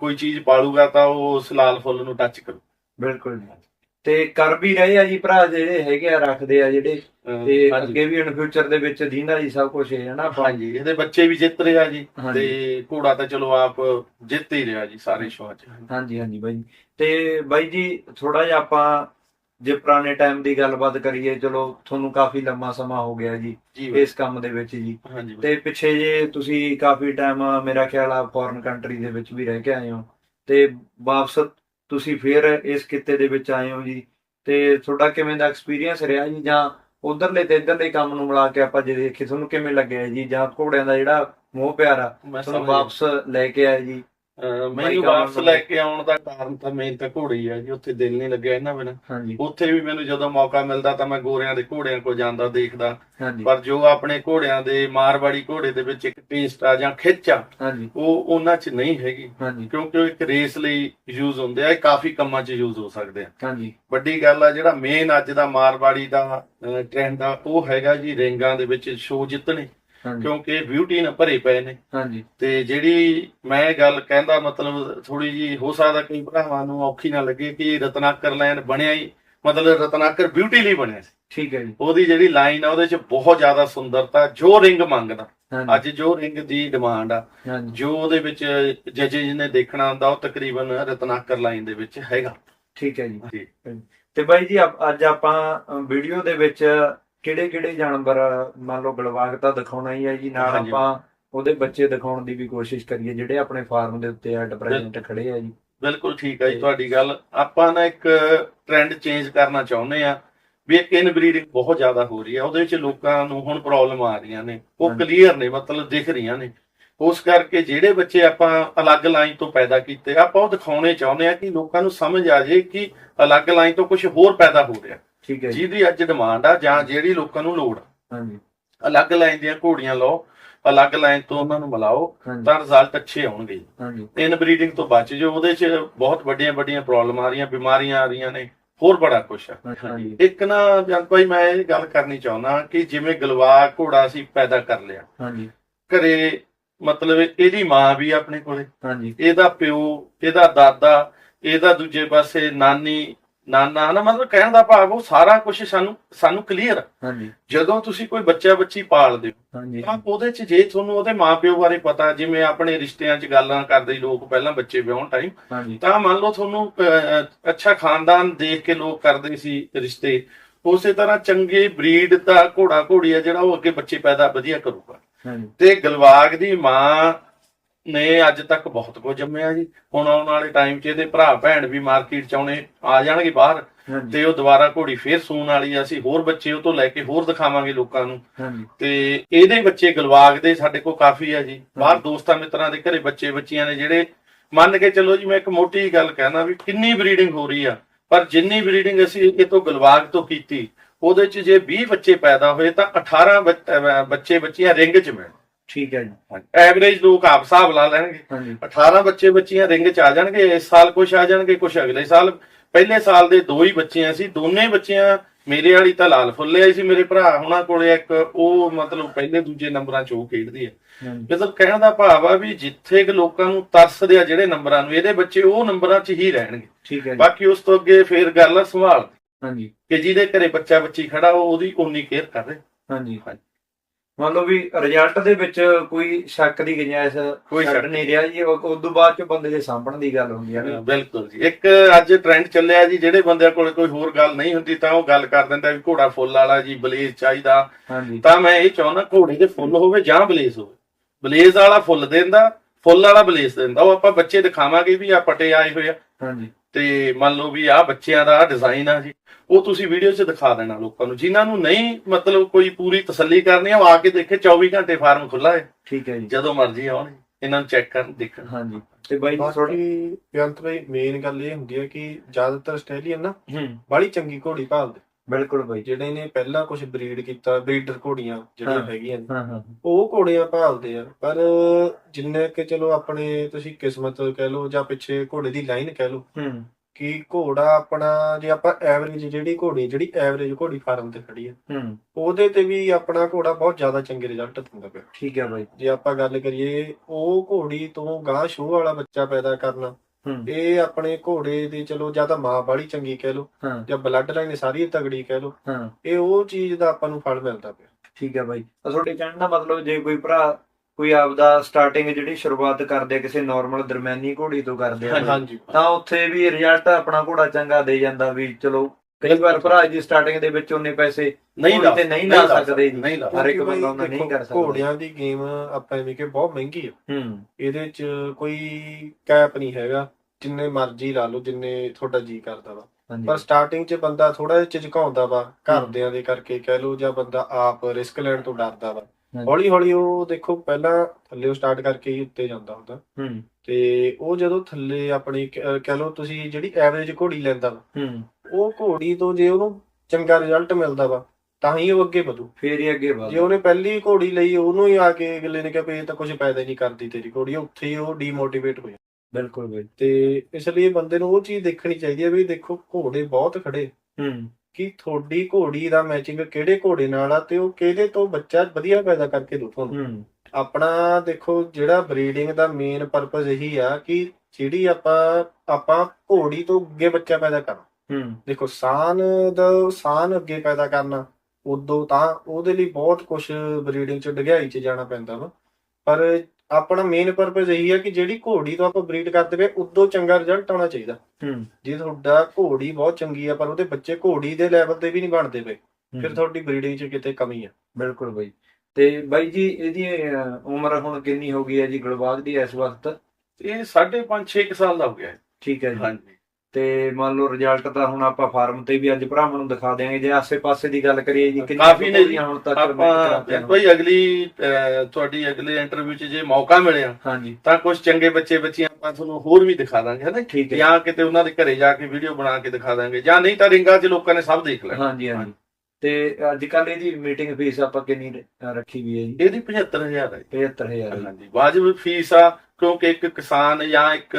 ਕੋਈ ਚੀਜ਼ ਪਾਲੂਗਾ ਤਾਂ ਉਹ ਉਸ ਲਾਲ ਫੁੱਲ ਨੂੰ ਟੱਚ ਕਰੂ। ਬਿਲਕੁਲ ਜੀ। ਤੇ ਕਰ ਵੀ ਰਹੇ ਆ ਜੀ ਭਰਾ ਜਿਹੜੇ ਹੈਗੇ ਆ ਰੱਖਦੇ ਆ ਜਿਹੜੇ। ਤੇ ਅੱਗੇ ਵੀ ਇਨ ਫਿਊਚਰ ਦੇ ਵਿੱਚ ਦੀਂਦਾ ਜੀ ਸਭ ਕੁਝ ਹੈ ਨਾ ਹਾਂਜੀ ਇਹਦੇ ਬੱਚੇ ਵੀ ਜਿੱਤ ਰਿਹਾ ਜੀ ਤੇ ਘੋੜਾ ਤਾਂ ਚਲੋ ਆਪ ਜਿੱਤ ਹੀ ਰਿਹਾ ਜੀ ਸਾਰੇ ਸ਼ੋਅ 'ਚ। ਹਾਂਜੀ ਹਾਂਜੀ ਬਾਈ। ਤੇ ਬਾਈ ਜੀ ਥੋੜਾ ਜਿਹਾ ਆਪਾਂ ਜੇ ਪੁਰਾਣੇ ਟਾਈਮ ਦੀ ਗੱਲਬਾਤ ਕਰੀਏ ਚਲੋ ਤੁਹਾਨੂੰ ਕਾਫੀ ਲੰਮਾ ਸਮਾਂ ਹੋ ਗਿਆ ਜੀ। ਇਸ ਕੰਮ ਦੇ ਵਿੱਚ ਜੀ। ਤੇ ਪਿੱਛੇ ਜੇ ਤੁਸੀਂ ਕਾਫੀ ਟਾਈਮ ਮੇਰਾ ਖਿਆਲ ਆ ਫੋਰਨ ਕੰਟਰੀ ਦੇ ਵਿੱਚ ਵੀ ਰਹਿ ਕੇ ਆਏ ਹੋ। ਤੇ ਵਾਪਸ ਤੁਸੀਂ ਫਿਰ ਇਸ ਕਿੱਤੇ ਦੇ ਵਿੱਚ ਆਏ ਹੋ ਜੀ। ਤੇ ਤੁਹਾਡਾ ਕਿਵੇਂ ਦਾ ਐਕਸਪੀਰੀਅੰਸ ਰਿਹਾ ਜੀ? ਜਾਂ ਉਧਰਲੇ ਤੇ ਇਧਰਲੇ ਕੰਮ ਨੂੰ ਮਿਲਾ ਕੇ ਆਪਾਂ ਜੇ ਦੇਖੀ ਤੁਹਾਨੂੰ ਕਿਵੇਂ ਲੱਗਿਆ ਜੀ? ਜਾਂ ਘੋੜਿਆਂ ਦਾ ਜਿਹੜਾ ਮੋਹ ਪਿਆਰ ਤੁਹਾਨੂੰ ਵਾਪਸ ਲੈ ਕੇ ਆਏ ਜੀ? ਮੈਨੂੰ ਵਾਪਸ ਲੈ ਕੇ ਆਉਣ ਦਾ ਕਾਰਨ ਤਾਂ ਮੇਨ ਤਾਂ ਘੋੜੇ ਆ ਜੀ ਉੱਥੇ ਦਿਲ ਨਹੀਂ ਲੱਗਿਆ ਇਹਨਾਂ ਬਿਨਾਂ। ਉੱਥੇ ਵੀ ਮੈਨੂੰ ਜਦੋਂ ਮੌਕਾ ਮਿਲਦਾ ਤਾਂ ਮੈਂ ਗੋਰਿਆਂ ਦੇ ਘੋੜਿਆਂ ਕੋਲ ਜਾਂਦਾ ਦੇਖਦਾ। ਪਰ ਜੋ ਆਪਣੇ ਘੋੜਿਆਂ ਦੇ ਮਾਰਵਾੜੀ ਘੋੜੇ ਦੇ ਵਿੱਚ ਇੱਕ ਟੇਸਟ ਆ ਜਾਂ ਖਿੱਚ ਆ ਉਹ ਉਹਨਾਂ 'ਚ ਨਹੀਂ ਹੈਗੀ। ਕਿਉਂਕਿ ਉਹ ਇੱਕ ਰੇਸ ਲਈ ਯੂਜ਼ ਹੁੰਦੇ ਆ ਇਹ ਕਾਫੀ ਕੰਮਾਂ 'ਚ ਯੂਜ਼ ਹੋ ਸਕਦੇ ਆ। ਵੱਡੀ ਗੱਲ ਆ ਜਿਹੜਾ ਮੇਨ ਅੱਜ ਦਾ ਮਾਰਵਾੜੀ ਦਾ ਟ੍ਰੈਂਡ ਆ ਉਹ ਹੈਗਾ ਜੀ ਰਿੰਗਾਂ ਦੇ ਵਿੱਚ ਸ਼ੋਅ ਜਿੱਤਣੇ। ਹਾਂਜੀ। ਕਿਉਂਕਿ ਬਿਊਟੀ ਨਾਲ ਭਰੇ ਪਏ ਨੇ। ਹਾਂਜੀ। ਤੇ ਜਿਹੜੀ ਮੈਂ ਗੱਲ ਕਹਿੰਦਾ ਮਤਲਬ ਥੋੜੀ ਜੀ ਹੋ ਸਕਦਾ ਕਈ ਭਰਾਵਾਂ ਨੂੰ ਔਖੀ ਨਾ ਲੱਗੇ ਕਿ ਰਤਨਾਕਰ ਲਾਈਨ ਬਣਿਆ ਹੀ ਮਤਲਬ ਰਤਨਾਕਰ ਬਿਊਟੀ ਲਈ ਬਣਿਆ ਸੀ। ਠੀਕ ਹੈ ਜੀ। ਉਹਦੀ ਜਿਹੜੀ ਲਾਈਨ ਆ ਉਹਦੇ ਚ ਬਹੁਤ ਜ਼ਿਆਦਾ ਸੁੰਦਰਤਾ ਜੋ ਰਿੰਗ ਮੰਗਦਾ। ਹਾਂਜੀ। ਅੱਜ ਜੋ ਰਿੰਗ ਦੀ ਡਿਮਾਂਡ ਆ ਹਾਂਜੀ। ਜੋ ਉਹਦੇ ਵਿੱਚ ਜੱਜੇ ਨੇ ਦੇਖਣਾ ਹੁੰਦਾ ਉਹ ਤਕਰੀਬਨ ਰਤਨਾਕਰ ਲਾਈਨ ਦੇ ਵਿੱਚ ਹੈਗਾ। ਠੀਕ ਹੈ ਜੀ। ਜੀ ਤੇ ਬਾਈ ਜੀ ਅੱਜ ਆਪਾਂ ਵੀਡੀਓ ਦੇ ਵਿੱਚ ਕਿਹੜੇ ਕਿਹੜੇ ਜਾਨਵਰ ਮੰਨ ਲਓ ਗਲਵਾਗ ਤਾਂ ਦਿਖਾਉਣਾ ਹੀ ਹੈ ਜੀ ਨਾਲ ਹਾਂਜੀ। ਆਪਾਂ ਉਹਦੇ ਬੱਚੇ ਦਿਖਾਉਣ ਦੀ ਵੀ ਕੋਸ਼ਿਸ਼ ਕਰੀਏ ਜਿਹੜੇ ਆਪਣੇ ਫਾਰਮ ਦੇ ਉੱਤੇ ਐਟ ਪ੍ਰੈਜ਼ੈਂਟ ਖੜੇ ਆ ਜੀ। ਬਿਲਕੁਲ ਠੀਕ ਹੈ ਜੀ ਤੁਹਾਡੀ ਗੱਲ। ਆਪਾਂ ਨਾ ਇੱਕ ਟ੍ਰੈਂਡ ਚੇਂਜ ਕਰਨਾ ਚਾਹੁੰਦੇ ਆ ਵੀ ਇੱਕ ਇਨਬਰੀਡਿੰਗ ਬਹੁਤ ਜ਼ਿਆਦਾ ਹੋ ਰਹੀ ਹੈ ਉਹਦੇ ਵਿੱਚ ਲੋਕਾਂ ਨੂੰ ਹੁਣ ਪ੍ਰੋਬਲਮ ਆ ਰਹੀਆਂ ਨੇ। ਉਹ ਹਾਂਜੀ। ਕਲੀਅਰ ਨੇ ਮਤਲਬ ਦਿਖ ਰਹੀਆਂ ਨੇ। ਉਸ ਕਰਕੇ ਜਿਹੜੇ ਬੱਚੇ ਆਪਾਂ ਅਲੱਗ ਲਾਈਨ ਤੋਂ ਪੈਦਾ ਕੀਤੇ ਆਪਾਂ ਉਹ ਦਿਖਾਉਣੇ ਚਾਹੁੰਦੇ ਆ ਕਿ ਲੋਕਾਂ ਨੂੰ ਸਮਝ ਆ ਜਾਏ ਕਿ ਅਲੱਗ ਲਾਈਨ ਤੋਂ ਕੁਝ ਹੋਰ ਪੈਦਾ ਹੋ ਰਿਹਾ। ਠੀਕ ਹੈ ਜੀ। ਜਿਹਦੀ ਅੱਜ ਡਿਮਾਂਡ ਆ ਜਾਂ ਜਿਹੜੀ ਲੋਕਾਂ ਨੂੰ ਲੋੜ ਆ। ਹਾਂਜੀ। ਅਲੱਗ ਲਾਈਨ ਦੀਆਂ ਘੋੜੀਆਂ ਲਓ ਅਲੱਗ ਲਾਈਨ ਤੋਂ ਉਹਨਾਂ ਨੂੰ ਮਿਲਾਓ ਤਾਂ ਰਿਜ਼ਲਟ ਅੱਛੇ ਆਉਣਗੇ। ਹਾਂਜੀ। ਇਨਬਰੀਡਿੰਗ ਤੋਂ ਬਚ ਜੋ ਉਹਦੇ 'ਚ ਬਹੁਤ ਵੱਡੀਆਂ ਵੱਡੀਆਂ ਪ੍ਰੋਬਲਮ ਆ ਰਹੀਆਂ ਬਿਮਾਰੀਆਂ ਆ ਰਹੀਆਂ ਨੇ ਹੋਰ ਬੜਾ ਕੁਛ ਆ। ਹਾਂਜੀ। ਇੱਕ ਨਾ ਜੰਤ ਭਾਈ ਮੈਂ ਇਹ ਗੱਲ ਕਰਨੀ ਚਾਹੁੰਦਾ ਕਿ ਜਿਵੇਂ ਗਲਵਾ ਘੋੜਾ ਅਸੀਂ ਪੈਦਾ ਕਰ ਲਿਆ। ਹਾਂਜੀ। ਘਰੇ ਮਤਲਬ ਇਹਦੀ ਮਾਂ ਵੀ ਆਪਣੇ ਕੋਲੇ। ਹਾਂਜੀ। ਇਹਦਾ ਪਿਓ ਇਹਦਾ ਦਾਦਾ ਇਹਦਾ ਦੂਜੇ ਪਾਸੇ ਨਾਨੀ ਨਾਨਾ ਨਾ ਮਤਲਬ ਕਹਿਣ ਦਾ ਭਾਵ ਉਹ ਸਾਰਾ ਕੁਝ ਸਾਨੂੰ ਸਾਨੂੰ ਕਲੀਅਰ ਹਾਂਜੀ। ਜਦੋਂ ਤੁਸੀਂ ਕੋਈ ਬੱਚਾ ਬੱਚੀ ਪਾਲਦੇ ਹੋ ਹਾਂਜੀ। ਤਾਂ ਉਹਦੇ 'ਚ ਜੇ ਤੁਹਾਨੂੰ ਉਹਦੇ ਮਾਪਿਓ ਬਾਰੇ ਪਤਾ ਜਿਵੇਂ ਆਪਣੇ ਰਿਸ਼ਤਿਆਂ 'ਚ ਗੱਲਾਂ ਕਰਦੇ ਲੋਕ ਪਹਿਲਾਂ ਬੱਚੇ ਵਿਆਹਣ ਟਾਈਮ ਤਾਂ ਮੰਨ ਲਓ ਤੁਹਾਨੂੰ ਅੱਛਾ ਖਾਨਦਾਨ ਦੇਖ ਕੇ ਲੋਕ ਕਰਦੇ ਸੀ ਰਿਸ਼ਤੇ ਉਸੇ ਤਰ੍ਹਾਂ ਚੰਗੇ ਬਰੀਡ ਦਾ ਘੋੜਾ ਘੋੜੀ ਆ ਜਿਹੜਾ ਉਹ ਅੱਗੇ ਬੱਚੇ ਪੈਦਾ ਵਧੀਆ ਕਰੂਗਾ। ਹਾਂਜੀ। ਤੇ ਗਲਵਾਗ ਦੀ ਮਾਂ ਨੇ ਅੱਜ ਤੱਕ ਬਹੁਤ ਕੁਝ ਜੰਮਿਆ ਜੀ। ਹੁਣ ਆਉਣ ਵਾਲੇ ਟਾਈਮ 'ਚ ਇਹਦੇ ਭਰਾ ਭੈਣ ਵੀ ਮਾਰਕੀਟ 'ਚ ਆਉਣੇ ਆ ਜਾਣਗੇ ਬਾਹਰ ਤੇ ਉਹ ਦੁਬਾਰਾ ਘੋੜੀ ਫੇਰ ਸੂਣ ਵਾਲੀ ਆ। ਅਸੀਂ ਹੋਰ ਬੱਚੇ ਉਹ ਤੋਂ ਲੈ ਕੇ ਹੋਰ ਦਿਖਾਵਾਂਗੇ ਲੋਕਾਂ ਨੂੰ। ਤੇ ਇਹਦੇ ਬੱਚੇ ਗਲਵਾਗ ਦੇ ਸਾਡੇ ਕੋਲ ਕਾਫੀ ਆ ਜੀ। ਬਾਹਰ ਦੋਸਤਾਂ ਮਿੱਤਰਾਂ ਦੇ ਘਰੇ ਬੱਚੇ ਬੱਚੀਆਂ ਨੇ ਜਿਹੜੇ ਮੰਨ ਕੇ ਚੱਲੋ ਜੀ ਮੈਂ ਇੱਕ ਮੋਟੀ ਗੱਲ ਕਹਿਣਾ ਵੀ ਕਿੰਨੀ ਬਰੀਡਿੰਗ ਹੋ ਰਹੀ ਆ। ਪਰ ਜਿੰਨੀ ਬਰੀਡਿੰਗ ਅਸੀਂ ਇਹ ਤੋਂ ਗਲਵਾਗ ਤੋਂ ਕੀਤੀ ਉਹਦੇ ਚ ਜੇ 20 ਬੱਚੇ ਪੈਦਾ ਹੋਏ ਤਾਂ 18 ਬੱਚ- ਅਹ ਬੱਚੇ ਬੱਚੀਆਂ ਰਿੰਗ ਚ ਮਿਲਣ ਠੀਕ ਹੈ ਜੀ। ਐਵਰੇਜ ਲੋਕ ਆਪ ਹਿਸਾਬ ਲਾ ਲੈਣਗੇ। ਹਾਂਜੀ। 18 ਬੱਚੇ ਬੱਚੀਆਂ ਰਿੰਗ ਚ ਆ ਜਾਣਗੇ ਇਸ ਸਾਲ ਕੁਝ ਆ ਜਾਣਗੇ ਕੁਝ ਅਗਲੇ ਸਾਲ। ਪਹਿਲੇ ਸਾਲ ਦੇ ਦੋ ਹੀ ਬੱਚੀਆਂ ਸੀ ਦੋਨੇ ਬੱਚੀਆਂ ਮੇਰੇ ਵਾਲੀ ਤਾਂ ਲਾਲ ਫੁੱਲੇ ਆਈ ਸੀ ਮੇਰੇ ਭਰਾ ਹੁਣਾਂ ਕੋਲੇ ਇੱਕ ਉਹ ਮਤਲਬ ਪਹਿਲੇ ਦੂਜੇ ਨੰਬਰਾਂ 'ਚ ਉਹ ਖੇਡਦੀ ਹੈ। ਮਤਲਬ ਕਹਿਣ ਦਾ ਭਾਵ ਆ ਵੀ ਜਿੱਥੇ ਕਿ ਲੋਕਾਂ ਨੂੰ ਤਰਸਦੇ ਆ ਜਿਹੜੇ ਨੰਬਰਾਂ ਨੂੰ ਇਹਦੇ ਬੱਚੇ ਉਹ ਨੰਬਰਾਂ 'ਚ ਹੀ ਰਹਿਣਗੇ। ਠੀਕ ਹੈ ਬਾਕੀ ਉਸ ਤੋਂ ਅੱਗੇ ਫੇਰ ਗੱਲ ਸੰਭਾਲ ਹਾਂਜੀ। ਕਿ ਜਿਹਦੇ ਘਰੇ ਬੱਚਾ ਬੱਚੀ ਖੜਾ ਉਹ ਉਹਦੀ ਓਨੀ ਕੇਅਰ ਕਰ ਰਹੇ। ਹਾਂਜੀ। ਹਾਂਜੀ। ਮੰਨ ਲਓ ਵੀ ਰਿਜ਼ਲਟ ਦੇ ਵਿੱਚ ਕੋਈ ਸ਼ੱਕ ਦੀ ਗੁੰਜਾਇਸ਼ ਕੋਈ ਛੱਡ ਸ਼ੱਕ ਨਹੀਂ ਰਿਹਾ ਜੀ ਉਸ ਤੋਂ ਬਾਅਦ ਚ ਬੰਦੇ ਦੇ ਸਾਂਭਣ ਦੀ ਗੱਲ ਹੁੰਦੀ ਹੈ ਨਾ। ਬਿਲਕੁਲ ਜੀ। ਇੱਕ ਅੱਜ ਟ੍ਰੈਂਡ ਚੱਲਿਆ ਜੀ ਜਿਹੜੇ ਬੰਦਿਆਂ ਕੋਲ ਕੋਈ ਹੋਰ ਗੱਲ ਨਹੀਂ ਹੁੰਦੀ ਤਾਂ ਉਹ ਗੱਲ ਕਰ ਦਿੰਦਾ ਵੀ ਘੋੜਾ ਫੁੱਲ ਵਾਲਾ ਜੀ ਬਲੇਜ਼ ਚਾਹੀਦਾ। ਹਾਂਜੀ। ਤਾਂ ਮੈਂ ਇਹ ਚਾਹੁੰਦਾ ਘੋੜੇ ਦੇ ਫੁੱਲ ਹੋਵੇ ਜਾਂ ਬਲੇਜ਼ ਹੋਵੇ। ਬਲੇਜ਼ ਵਾਲਾ ਫੁੱਲ ਦਿੰਦਾ ਫੁੱਲ ਵਾਲਾ ਬਲੇਜ਼ ਦਿੰਦਾ। ਉਹ ਆਪਾਂ ਬੱਚੇ ਦਿਖਾਵਾਂਗੇ ਵੀ ਆ ਪਟੇ ਆਏ ਹੋਏ ਆ। ਹਾਂਜੀ। ਤੇ ਮੰਨ ਲਓ ਵੀ ਆ ਬੱਚਿਆਂ ਦਾ ਡਿਜ਼ਾਈਨ ਆ ਜੀ ਉਹ ਤੁਸੀਂ ਵੀਡੀਓ 'ਚ ਦਿਖਾ ਦੇਣਾ ਲੋਕਾਂ ਨੂੰ। ਜਿਨ੍ਹਾਂ ਨੂੰ ਨਹੀਂ ਮਤਲਬ ਕੋਈ ਪੂਰੀ ਤਸੱਲੀ ਕਰਨੀ ਆ ਉਹ ਆ ਕੇ ਦੇਖੇ 24 ਘੰਟੇ ਫਾਰਮ ਖੁੱਲਾ ਹੈ। ਠੀਕ ਹੈ ਜੀ। ਜਦੋਂ ਮਰਜ਼ੀ ਆਉਣ ਇਹਨਾਂ ਨੂੰ ਚੈੱਕ ਕਰਨ ਦੇਖਣ। ਹਾਂਜੀ। ਤੇ ਬਾਈ ਜੀ ਥੋੜਾ ਬੇਅੰਤ ਭਾਈ ਮੇਨ ਗੱਲ ਇਹ ਹੁੰਦੀ ਹੈ ਕਿ ਜ਼ਿਆਦਾਤਰ ਆਸਟ੍ਰੇਲੀਅਨ ਨਾ ਬੜੀ ਚੰਗੀ ਘੋੜੀ ਭਾਲਦੇ। ਬਿਲਕੁਲ ਬਾਈ ਜਿਹੜੇ ਨੇ ਪਹਿਲਾਂ ਕੁਝ ਬਰੀਡ ਕੀਤਾ ਬਰੀਡਰ ਘੋੜੀਆਂ ਜਿਹੜੀਆਂ। ਹੈਗੀਆਂ ਨੇ ਹਾਂ ਹਾਂ ਉਹ ਘੋੜੀਆਂ ਭਾਲਦੇ ਆ ਪਰ ਜਿੰਨੇ ਕਿ ਚਲੋ ਆਪਣੇ ਤੁਸੀਂ ਕਿਸਮਤ ਕਹਿ ਲਓ ਜਾਂ ਪਿੱਛੇ ਘੋੜੇ ਦੀ ਲਾਈਨ ਕਹਿ ਲਓ ਹੂੰ। ਕਿ ਘੋੜਾ ਆਪਣਾ ਜੇ ਆਪਾਂ ਐਵਰੇਜ ਜਿਹੜੀ ਘੋੜੀ ਜਿਹੜੀ ਐਵਰੇਜ ਘੋੜੀ ਫਾਰਮ ਤੇ ਖੜੀ ਹੈ ਹੂੰ। ਉਹਦੇ ਤੇ ਵੀ ਆਪਣਾ ਘੋੜਾ ਬਹੁਤ ਜ਼ਿਆਦਾ ਚੰਗੇ ਰਿਜ਼ਲਟ ਦਿੰਦਾ ਪਿਆ। ਠੀਕ ਹੈ ਬਾਈ। ਜੇ ਆਪਾਂ ਗੱਲ ਕਰੀਏ ਉਹ ਘੋੜੀ ਤੋਂ ਗਾਂ ਸ਼ੋਅ ਵਾਲਾ ਬੱਚਾ ਪੈਦਾ ਕਰਨਾ ਇਹ ਆਪਣੇ ਘੋੜੇ ਦੀ ਚਲੋ ਜਾਂ ਤਾਂ ਮਾਂ ਬਾੜੀ ਚੰਗੀ ਕਹਿ ਹਾਂ। ਜਾਂ ਬਲੱਡ ਲਾਈਨ ਸਾਰੀ ਤਗੜੀ ਕਹਿ ਹਾਂ। ਇਹ ਉਹ ਚੀਜ਼ ਦਾ ਆਪਾਂ ਨੂੰ ਫਲ ਮਿਲਦਾ ਪਿਆ। ਠੀਕ ਹੈ ਬਾਈ। ਤਾਂ ਤੁਹਾਡੇ ਕਹਿਣ ਦਾ ਮਤਲਬ ਜੇ ਕੋਈ ਭਰਾ ਕੋਈ ਆਪਦਾ ਸਟਾਰਟਿੰਗ ਜਿਹੜੀ ਸ਼ੁਰੂਆਤ ਕਰਦੇ ਕਿਸੇ ਨਾਰਮਲ ਦਰਮਿਆਨੀ ਘੋੜੀ ਤੋਂ ਕਰਦੇ ਆ ਤਾਂ ਉੱਥੇ ਵੀ ਰਿਜ਼ਲਟ ਆਪਣਾ ਘੋੜਾ ਚੰਗਾ ਦੇ ਜਾਂਦਾ ਵੀ ਚਲੋ ਕਈ ਵਾਰ ਭਰਾ ਜੀ ਸਟਾਰਟਿੰਗ ਦੇ ਵਿੱਚ ਉਹਨੇ ਪੈਸੇ ਨਹੀਂ ਲਾ ਤੇ ਨਹੀਂ ਲਾ ਸਕਦੇ ਜੀ। ਹਰ ਇੱਕ ਬੰਦਾ ਉਹਨਾਂ ਨਹੀਂ ਕਰ ਸਕਦਾ। ਘੋੜਿਆਂ ਦੀ ਗੇਮ ਆਪਾਂ ਐਵੇਂ ਕਿ ਬਹੁਤ ਮਹਿੰਗੀ ਆ। ਹੂੰ। ਇਹਦੇ 'ਚ ਕੋਈ ਕੈਪ ਨਹੀਂ ਹੈਗਾ ਜਿੰਨੇ ਮਰਜ਼ੀ ਲਾ ਲਓ ਜਿੰਨੇ ਤੁਹਾਡਾ ਜੀ ਕਰਦਾ ਵਾ। ਪਰ ਸਟਾਰਟਿੰਗ 'ਚ ਬੰਦਾ ਥੋੜਾ ਜਿਹਾ ਝਿਜਕਾਉਂਦਾ ਵਾ ਘਰਦਿਆਂ ਦੇ ਕਰਕੇ ਕਹਿ ਲਓ ਜਾਂ ਬੰਦਾ ਆਪ ਰਿਸਕ ਲੈਣ ਤੋਂ ਡਰਦਾ ਵਾ। ਹੌਲੀ ਹੌਲੀ ਉਹ ਦੇਖੋ ਪਹਿਲਾਂ ਥੱਲੇੋਂ ਸਟਾਰਟ ਕਰਕੇ ਹੀ ਉੱਤੇ ਜਾਂਦਾ ਹੁੰਦਾ। ਹੂੰ। ਤੇ ਉਹ ਜਦੋਂ ਥੱਲੇ ਆਪਣੀ ਕਹਿ ਲਓ ਤੁਸੀਂ ਜਿਹੜੀ ਐਵਰੇਜ ਘੋੜੀ ਲੈਂਦਾ ਵਾ ਹੂੰ। ਉਹ ਘੋੜੀ ਤੋਂ ਜੇ ਉਹਨੂੰ ਚੰਗਾ ਰਿਜ਼ਲਟ ਮਿਲਦਾ ਵਾ ਤਾਂ ਹੀ ਉਹ ਅੱਗੇ ਵਧੂ। ਫੇਰ ਹੀ ਅੱਗੇ ਵਧ। ਜੇ ਉਹਨੇ ਪਹਿਲੀ ਘੋੜੀ ਲਈ ਉਹਨੂੰ ਹੀ ਆ ਕੇ ਅਗਲੇ ਨੇ ਕਿਹਾ ਵੀ ਇਹ ਤਾਂ ਕੁਝ ਹੀ ਨਹੀਂ ਕਰਦੀ ਤੇਰੀ ਘੋੜੀ ਉੱਥੇ ਹੀ ਉਹ ਡੀਮੋਟੀਵੇਟ ਹੋ ਜਾਂਦਾ ਬਿਲਕੁਲ ਬਾਈ। ਤੇ ਇਸ ਲਈ ਬੰਦੇ ਨੂੰ ਉਹ ਚੀਜ਼ ਦੇਖਣੀ ਚਾਹੀਦੀ ਹੈ ਵੀ ਦੇਖੋ ਘੋੜੇ ਬਹੁਤ ਖੜੇ। ਹੂੰ। ਕਿ ਤੁਹਾਡੀ ਘੋੜੀ ਦਾ ਮੈਚਿੰਗ ਕਿਹੜੇ ਘੋੜੇ ਨਾਲ ਆ ਤੇ ਉਹ ਕਿਹਦੇ ਤੋਂ ਬੱਚਾ ਵਧੀਆ ਪੈਦਾ ਕਰਕੇ ਦੂ ਤੁਹਾਨੂੰ ਹੂੰ। ਆਪਣਾ ਦੇਖੋ ਜਿਹੜਾ ਬਰੀਡਿੰਗ ਦਾ ਮੇਨ ਪਰਪਸ ਇਹੀ ਆ ਕਿ ਜਿਹੜੀ ਆਪਾਂ ਆਪਾਂ ਘੋੜੀ ਤੋਂ ਅੱਗੇ ਬੱਚਾ ਪੈਦਾ ਕਰਨਾ ਹੂੰ। ਦੇਖੋ ਸਾਨ ਦਾ ਸਾਨ ਅੱਗੇ ਪੈਦਾ ਕਰਨਾ ਉਦੋਂ ਤਾਂ ਉਹਦੇ ਲਈ ਬਹੁਤ ਕੁਝ ਬਰੀਡਿੰਗ ਚ ਡਗਿਆਈ ਚ ਜਾਣਾ ਪੈਂਦਾ ਵਾ। ਪਰ ਆਪਣਾ ਮੇਨ ਪਰਪਸ ਇਹੀ ਹੈ ਕਿ ਜਿਹੜੀ ਘੋੜੀ ਤੋਂ ਆਪਾਂ ਬਰੀਡ ਕਰਦੇ ਪਏ ਉਦੋਂ ਚੰਗਾ ਰਿਜ਼ਲਟ ਆਉਣਾ ਚਾਹੀਦਾ। ਹੂੰ। ਜੇ ਤੁਹਾਡਾ ਘੋੜੀ ਬਹੁਤ ਚੰਗੀ ਆ ਪਰ ਉਹਦੇ ਬੱਚੇ ਘੋੜੀ ਦੇ ਲੈਵਲ ਤੇ ਵੀ ਨਹੀਂ ਬਣਦੇ ਪਏ। ਫਿਰ ਤੁਹਾਡੀ ਬਰੀਡਿੰਗ 'ਚ ਕਿਤੇ ਕਮੀ ਆ। ਬਿਲਕੁਲ ਬਾਈ। ਤੇ ਬਾਈ ਜੀ ਇਹਦੀ ਅਹ, ਉਮਰ ਹੁਣ ਕਿੰਨੀ ਹੋ ਗਈ ਹੈ ਜੀ ਗੁਲਬਾਗ ਦੀ ਇਸ ਵਕਤ? ਇਹ 5.5 6 ਸਾਲ ਦਾ ਹੋ ਗਿਆ। ਹੈ। ਠੀਕ ਹੈ ਜੀ। ਹਾਂਜੀ। ਤੇ ਮੰਨ ਲਓ ਰਿਜ਼ਲਟ ਤਾਂ ਹੁਣ ਆਪਾਂ ਫਾਰਮ ਤੇ ਵੀ ਅੱਜ ਭਰਾਵਾਂ ਨੂੰ ਦਿਖਾ ਦਿਆਂਗੇ ਜੇ ਆਸੇ-ਪਾਸੇ ਦੀ ਗੱਲ ਕਰੀਏ ਜੀ ਕਾਫੀ ਨੇ ਹੁਣ ਤੱਕ ਆਪਾਂ ਹਨ? ਕੋਈ ਅਗਲੀ ਤੁਹਾਡੀ ਅਗਲੇ ਇੰਟਰਵਿਊ 'ਚ ਜੇ ਮੌਕਾ ਮਿਲਿਆ ਹਾਂਜੀ। ਤਾਂ ਕੁਝ ਚੰਗੇ ਬੱਚੇ ਬੱਚੀਆਂ ਆਪਾਂ ਤੁਹਾਨੂੰ ਹੋਰ ਵੀ ਦਿਖਾ ਦਾਂਗੇ ਹੈ ਨਾ ਠੀਕ ਹੈ ਜਾਂ। ਕਿਤੇ ਉਹਨਾਂ ਦੇ ਘਰੇ ਜਾ ਕੇ ਵੀਡੀਓ ਬਣਾ ਕੇ ਦਿਖਾ ਦਾਂਗੇ ਜਾਂ ਨਹੀਂ ਤਾਂ ਰਿੰਗਾਂ 'ਚ ਲੋਕਾਂ ਨੇ ਸਭ ਦੇਖ ਲੈਣਾ। ਹਾਂਜੀ ਹਾਂਜੀ। ਤੇ ਅੱਜ ਕੱਲ ਇਹਦੀ ਮੀਟਿੰਗ ਫੀਸ ਆਪਾਂ ਕਿੰਨੀ ਰੱਖੀ ਵੀ ਹੈ ਜੀ? ਇਹਦੀ 75000 ਹੈ 75000 ਜੀ। ਹਾਂਜੀ ਵਾਜਬ ਫੀਸ ਆ ਕਿਉਂਕਿ ਇੱਕ ਕਿਸਾਨ ਜਾਂ ਇੱਕ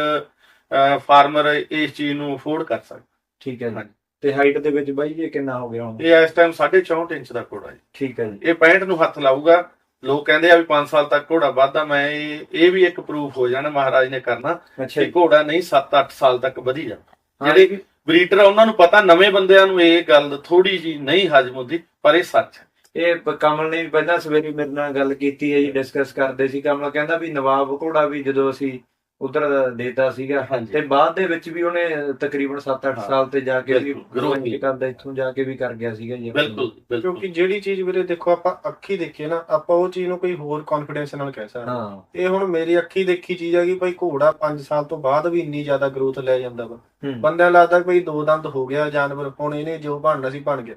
ਫਾਰਮਰ ਇਸ ਚੀਜ਼ ਨੂੰ ਅਫੋਰਡ ਕਰ ਸਕਦਾ। ਠੀਕ ਹੈ ਜੀ। ਹਾਂਜੀ। ਤੇ ਹਾਈਟ ਦੇ ਵਿੱਚ ਬਾਈ ਇਹ ਕਿੰਨਾ ਹੋ ਗਿਆ ਹੁਣ? ਇਹ ਇਸ ਟਾਈਮ 64 ਇੰਚ ਦਾ ਘੋੜਾ ਜੀ। ਠੀਕ ਹੈ ਜੀ। ਇਹ 65 ਨੂੰ ਹੱਥ ਲਾਊਗਾ। ਲੋਕ ਕਹਿੰਦੇ ਆ ਵੀ 5 ਸਾਲ ਤੱਕ ਘੋੜਾ ਵੱਧਦਾ ਮੈਂ ਇਹ ਇਹ ਵੀ ਇੱਕ ਪ੍ਰੂਫ ਹੋ ਜਾਣਾ ਮਹਾਰਾਜ ਨੇ ਕਰਨਾ ਅੱਛਾ ਕਿ ਜੀ। ਘੋੜਾ ਨਹੀਂ 7-8 ਸਾਲ ਤੱਕ ਵਧੀ ਜਾਂਦਾ। ਹਾਂ, ਜਿਹੜੇ ਬਰੀਡਰ ਆ ਉਹਨਾਂ ਨੂੰ ਪਤਾ ਨਵੇਂ ਬੰਦਿਆਂ ਨੂੰ ਇਹ ਗੱਲ ਥੋੜੀ ਜੀ ਨਹੀਂ ਹਜਮ ਹੁੰਦੀ ਪਰ ਇਹ ਸੱਚ ਹੈ। ਇਹ ਪ- ਕਮਲ ਨੇ ਵੀ ਪਹਿਲਾਂ ਸਵੇਰੇ ਮੇਰੇ ਨਾਲ ਗੱਲ ਕੀਤੀ ਹੈ ਜੀ ਡਿਸਕਸ ਕਰਦੇ ਸੀ। ਕਮਲ ਕਹਿੰਦਾ ਵੀ ਨਵਾਬ ਘੋੜਾ ਵੀ ਜਦੋਂ ਅਸੀਂ ਉਧਰ ਦੇਤਾ ਸੀਗਾ। ਹਾਂਜੀ। ਤੇ ਬਾਅਦ ਦੇ ਵਿੱਚ ਵੀ ਉਹਨੇ ਤਕਰੀਬਨ 7-8 ਹਾਂ, ਸਾਲ ਤੇ ਜਾ ਕੇ ਵੀ ਬਿਲਕੁਲ, ਕਰਦਾ ਇੱਥੋਂ ਜਾ ਕੇ ਵੀ ਕਰ ਗਿਆ ਸੀਗਾ ਜੀ। ਆਪਣੀ। ਬਿਲਕੁਲ ਬਿਲਕੁਲ। ਕਿਉਂਕਿ ਜਿਹੜੀ ਚੀਜ਼ ਵੀਰੇ ਦੇਖੋ ਆਪਾਂ ਅੱਖੀ ਦੇਖੀਏ ਨਾ ਆਪਾਂ ਉਹ ਚੀਜ਼ ਨੂੰ ਕੋਈ ਹੋਰ ਕੌਨਫੀਡੈਂਸ ਨਾਲ ਕਹਿ ਸਕਦੇ ਹਾਂ। ਹਾਂ। ਇਹ ਹੁਣ ਮੇਰੀ ਅੱਖੀ ਦੇਖੀ ਚੀਜ਼ ਆ ਕਿ ਭਾਈ ਘੋੜਾ 5 ਸਾਲ ਤੋਂ ਬਾਅਦ ਵੀ ਇੰਨੀ ਜ਼ਿਆਦਾ ਗਰੋਥ ਲੈ ਜਾਂਦਾ ਵਾ। ਹੂੰ। ਨੂੰ ਲੱਗਦਾ ਕੋਈ ਦੋ ਦੰਦ ਹੋ ਗਿਆ ਜਾਨਵਰ ਹੁਣ ਇਹਨੇ ਜੋ ਬਣਨਾ ਸੀ ਬਣ ਗਿਆ।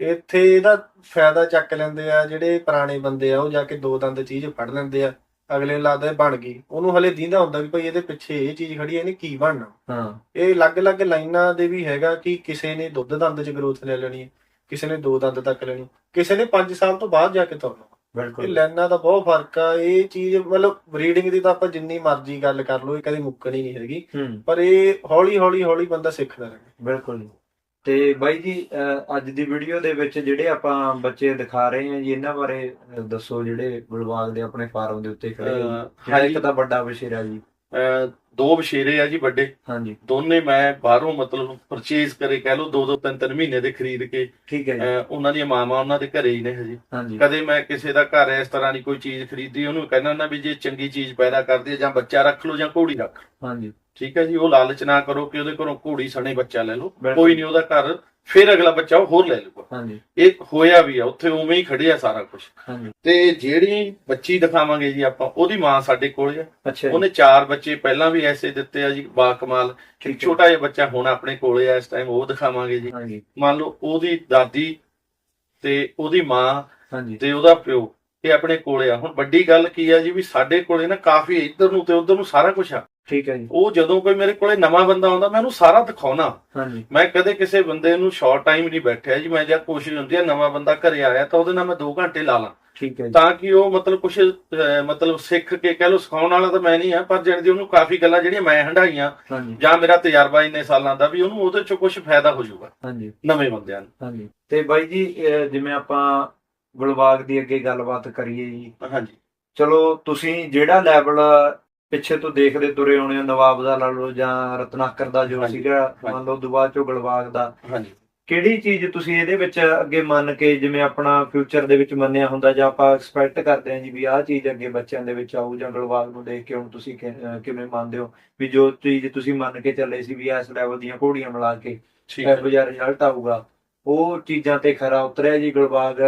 ਇੱਥੇ ਇਹਦਾ ਫਾਇਦਾ ਚੱਕ ਲੈਂਦੇ ਆ ਜਿਹੜੇ ਪੁਰਾਣੇ ਬੰਦੇ ਆ ਉਹ ਜਾ ਕੇ ਦੋ ਦੰਦ ਚੀਜ਼ ਫੜ ਲੈਂਦੇ ਆ। ਅਗਲੇ ਨੂੰ ਲੱਗਦਾ ਇਹ ਬਣ ਗਈ। ਉਹਨੂੰ ਹਲੇ ਦੀਂਦਾ ਹੁੰਦਾ ਵੀ ਭਾਈ ਇਹਦੇ ਪਿੱਛੇ ਇਹ ਚੀਜ਼ ਖੜੀ ਹੈ ਇਹਨੇ ਕੀ ਬਣਨਾ? ਹਾਂ। ਇਹ ਅਲੱਗ-ਅਲੱਗ ਲਾਈਨਾਂ ਦੇ ਵੀ ਹੈਗਾ ਕਿ ਕਿਸੇ ਨੇ ਦੁੱਧ ਦੰਦ 'ਚ ਗਰੋਥ ਲੈ ਲੈਣੀ ਹੈ ਕਿਸੇ ਨੇ ਦੋ ਦੰਦ ਤੱਕ ਲੈਣੀ ਕਿਸੇ ਨੇ 5 ਸਾਲ ਤੋਂ ਬਾਅਦ ਜਾ ਕੇ ਤੁਰਨਾ। ਇਹ ਬਿਲਕੁਲ ਲਾਈਨਾਂ ਦਾ ਬਹੁਤ ਫ਼ਰਕ ਆ ਇਹ ਚੀਜ਼ ਮਤਲਬ ਬਰੀਡਿੰਗ ਦੀ ਤਾਂ ਆਪਾਂ ਜਿੰਨੀ ਮਰਜ਼ੀ ਗੱਲ ਕਰ ਲਓ ਇਹ ਕਦੇ ਮੁੱਕਣੀ ਨਹੀਂ ਹੈਗੀ। ਪਰ ਇਹ ਹੌਲੀ ਹੌਲੀ ਹੌਲੀ ਬੰਦਾ ਸਿੱਖਦਾ ਰਹਿੰਦਾ ਬਿਲਕੁਲ। ਜੀ ਤੇ ਬਾਈ ਜੀ ਅੱਜ ਦੀ ਵੀਡੀਓ ਦੇ ਵਿੱਚ ਜਿਹੜੇ ਆਪਾਂ ਬੱਚੇ ਦਿਖਾ ਰਹੇ ਹਾਂ ਜੀ ਇਹਨਾਂ ਬਾਰੇ ਦੱਸੋ ਜਿਹੜੇ ਗੁਲਬਾਗ ਦੇ ਆਪਣੇ ਫਾਰਮ ਦੇ ਉੱਤੇ ਖੜੇ ਆ ਹਾਂਜੀ। ਇੱਕ ਤਾਂ ਵੱਡਾ ਬਸ਼ੇਰਾ ਜੀ। ਦੋ ਬਸ਼ੇਰੇ ਆ ਜੀ ਵੱਡੇ। ਹਾਂਜੀ। ਦੋਨੇ ਮੈਂ ਬਾਹਰੋਂ ਮਤਲਬ ਪਰਚੇਜ਼ ਕਰੇ ਕਹਿ ਲਓ ਦੋ ਦੋ ਤਿੰਨ ਤਿੰਨ ਮਹੀਨੇ ਦੇ ਖਰੀਦ ਕੇ ਠੀਕ ਹੈ ਜੀ। ਉਹਨਾਂ ਦੀਆਂ ਮਾਵਾਂ ਉਹਨਾਂ ਦੇ ਘਰੇ ਹੀ ਨੇ ਹਜੇ। ਹਾਂਜੀ। ਕਦੇ ਮੈਂ ਕਿਸੇ ਦਾ ਘਰ ਇਸ ਤਰ੍ਹਾਂ ਦੀ ਕੋਈ ਚੀਜ਼ ਖਰੀਦੀ ਉਹਨੂੰ ਕਹਿੰਦਾ ਨਾ ਵੀ ਜੇ ਚੰਗੀ ਚੀਜ਼ ਪੈਦਾ ਕਰਦੀ ਹੈ ਜਾਂ ਬੱਚਾ ਰੱਖ ਲਓ ਜਾਂ ਘੋੜੀ ਰੱਖ ਹਾਂਜੀ। ਠੀਕ ਹੈ ਜੀ ਉਹ ਲਾਲਚ ਨਾ ਕਰੋ ਕਿ ਉਹਦੇ ਘਰੋਂ ਘੋੜੀ ਸਣੇ ਬੱਚਾ ਲੈ ਲਓ। ਕੋਈ ਨਹੀਂ ਉਹਦਾ ਘਰ ਫਿਰ ਅਗਲਾ ਬੱਚਾ ਉਹ ਹੋਰ ਲੈ ਲਊਗਾ। ਹਾਂਜੀ। ਇਹ ਹੋਇਆ ਵੀ ਆ ਉੱਥੇ ਉਵੇਂ ਹੀ ਖੜਿਆ ਸਾਰਾ ਕੁਝ ਹਾਂਜੀ। ਤੇ ਜਿਹੜੀ ਬੱਚੀ ਦਿਖਾਵਾਂਗੇ ਜੀ ਆਪਾਂ ਉਹਦੀ ਮਾਂ ਸਾਡੇ ਕੋਲ ਜੀ। ਉਹਨੇ ਚਾਰ ਬੱਚੇ ਪਹਿਲਾਂ ਵੀ ਐਸੇ ਦਿੱਤੇ ਆ ਜੀ ਬਾ ਕਮਾਲ। ਹੈ। ਛੋਟਾ ਜਿਹਾ ਬੱਚਾ ਹੁਣ ਆਪਣੇ ਕੋਲੇ ਆ ਇਸ ਟਾਈਮ ਉਹ ਦਿਖਾਵਾਂਗੇ ਜੀ। ਹਾਂਜੀ। ਮੰਨ ਲਓ ਉਹਦੀ ਦਾਦੀ ਤੇ ਉਹਦੀ ਮਾਂ ਹਾਂਜੀ। ਤੇ ਉਹਦਾ ਪਿਓ ਇਹ ਆਪਣੇ ਕੋਲੇ ਆ। ਹੁਣ ਵੱਡੀ ਗੱਲ ਕੀ ਆ ਜੀ ਵੀ ਸਾਡੇ ਕੋਲੇ ਨਾ ਕਾਫੀ ਇੱਧਰ ਨੂੰ ਤੇ ਉੱਧਰ ਨੂੰ ਸਾਰਾ ਕੁਝ ਆ। ਠੀਕ ਹੈ ਜੀ। ਉਹ ਜਦੋਂ ਕੋਈ ਮੇਰੇ ਕੋਲੇ ਨਵਾਂ ਬੰਦਾ ਆਉਂਦਾ ਮੈਂ ਉਹਨੂੰ ਸਾਰਾ ਦਿਖਾਉਣਾ। ਹਾਂਜੀ। ਮੈਂ ਕਦੇ ਕਿਸੇ ਬੰਦੇ ਨੂੰ ਸ਼ਾਰਟ ਟਾਈਮ ਨਹੀਂ ਬੈਠਿਆ ਜੀ। ਮੈਂ ਜਦ ਕੋਸ਼ਿਸ਼ ਹੁੰਦੀ ਹੈ ਨਵਾਂ ਬੰਦਾ ਘਰੇ ਆਇਆ ਤਾਂ ਉਹਦੇ ਨਾਲ ਮੈਂ 2 ਘੰਟੇ ਲਾ ਲਾਂ। ਠੀਕ ਹੈ ਜੀ। ਤਾਂ ਕਿ ਉਹ ਮਤਲਬ ਕੁਝ ਮਤਲਬ ਸਿੱਖ ਕੇ ਕਹਿ ਲਓ ਸਿਖਾਉਣ ਵਾਲਾ ਤਾਂ ਮੈਂ ਨਹੀਂ ਆ ਪਰ ਜਿਹੜੀ ਉਹਨੂੰ ਕਾਫੀ ਗੱਲਾਂ ਜਿਹੜੀਆਂ ਮੈਂ ਹੰਡਾਈਆਂ ਜਾਂ ਮੇਰਾ ਤਜਰਬਾ ਇੰਨੇ ਸਾਲਾਂ ਦਾ ਵੀ ਉਹਨੂੰ ਉਹਦੇ ਚੋਂ ਕੁਝ ਫਾਇਦਾ ਹੋ ਜਾਊਗਾ। ਹਾਂਜੀ। ਨਵੇਂ ਬੰਦਿਆਂ ਨੂੰ। ਹਾਂਜੀ। ਤੇ ਬਾਈ ਜੀ ਜਿਵੇਂ ਆਪਾਂ ਗੁਲਬਾਗ ਦੀ ਅੱਗੇ ਗੱਲਬਾਤ ਕਰੀਏ ਜੀ। ਹਾਂਜੀ। ਚਲੋ ਤੁਸੀਂ ਜਿਹੜਾ ਲੈਵਲ ਪਿੱਛੇ ਤੋਂ ਦੇਖਦੇ ਤੁਰੇ ਆਉਣੇ ਨਵਾਬ ਦਾ ਲਾ ਲਓ ਜਾਂ ਰਤਨਾਕਰ ਦਾ ਜੋ ਸੀਗਾ। ਮੰਨ ਲਓ ਦੁਬਾਰਾ ਚੋਂ ਗੁਲਬਾਗ ਦਾ। ਹਾਂਜੀ। ਕਿਹੜੀ ਚੀਜ਼ ਤੁਸੀਂ ਇਹਦੇ ਵਿੱਚ ਅੱਗੇ ਮੰਨ ਕੇ ਜਿਵੇਂ ਆਪਣਾ ਫਿਊਚਰ ਦੇ ਵਿੱਚ ਮੰਨਿਆ ਹੁੰਦਾ ਜਾਂ ਆਪਾਂ ਐਕਸਪੈਕਟ ਕਰਦੇ ਹਾਂ ਜੀ ਵੀ ਆਹ ਚੀਜ਼ ਅੱਗੇ ਬੱਚਿਆਂ ਦੇ ਵਿੱਚ ਆਊ ਜਾਂ ਗੁਲਬਾਗ ਨੂੰ ਦੇਖ ਕੇ ਹੁਣ ਤੁਸੀਂ ਕਿਵੇਂ ਮੰਨਦੇ ਹੋ? ਵੀ ਜੋ ਚੀਜ਼ ਤੁਸੀਂ ਮੰਨ ਕੇ ਚੱਲੇ ਸੀ ਵੀ ਇਸ ਲੈਵਲ ਦੀਆਂ ਘੋੜੀਆਂ ਮਿਲਾ ਕੇ ਇਹੋ ਜਿਹਾ ਰਿਜ਼ਲਟ ਆਊਗਾ। ਉਹ ਚੀਜ਼ਾਂ ਤੇ ਖਰਾ ਉਤਰਿਆ ਜੀ ਗੁਲਬਾਗ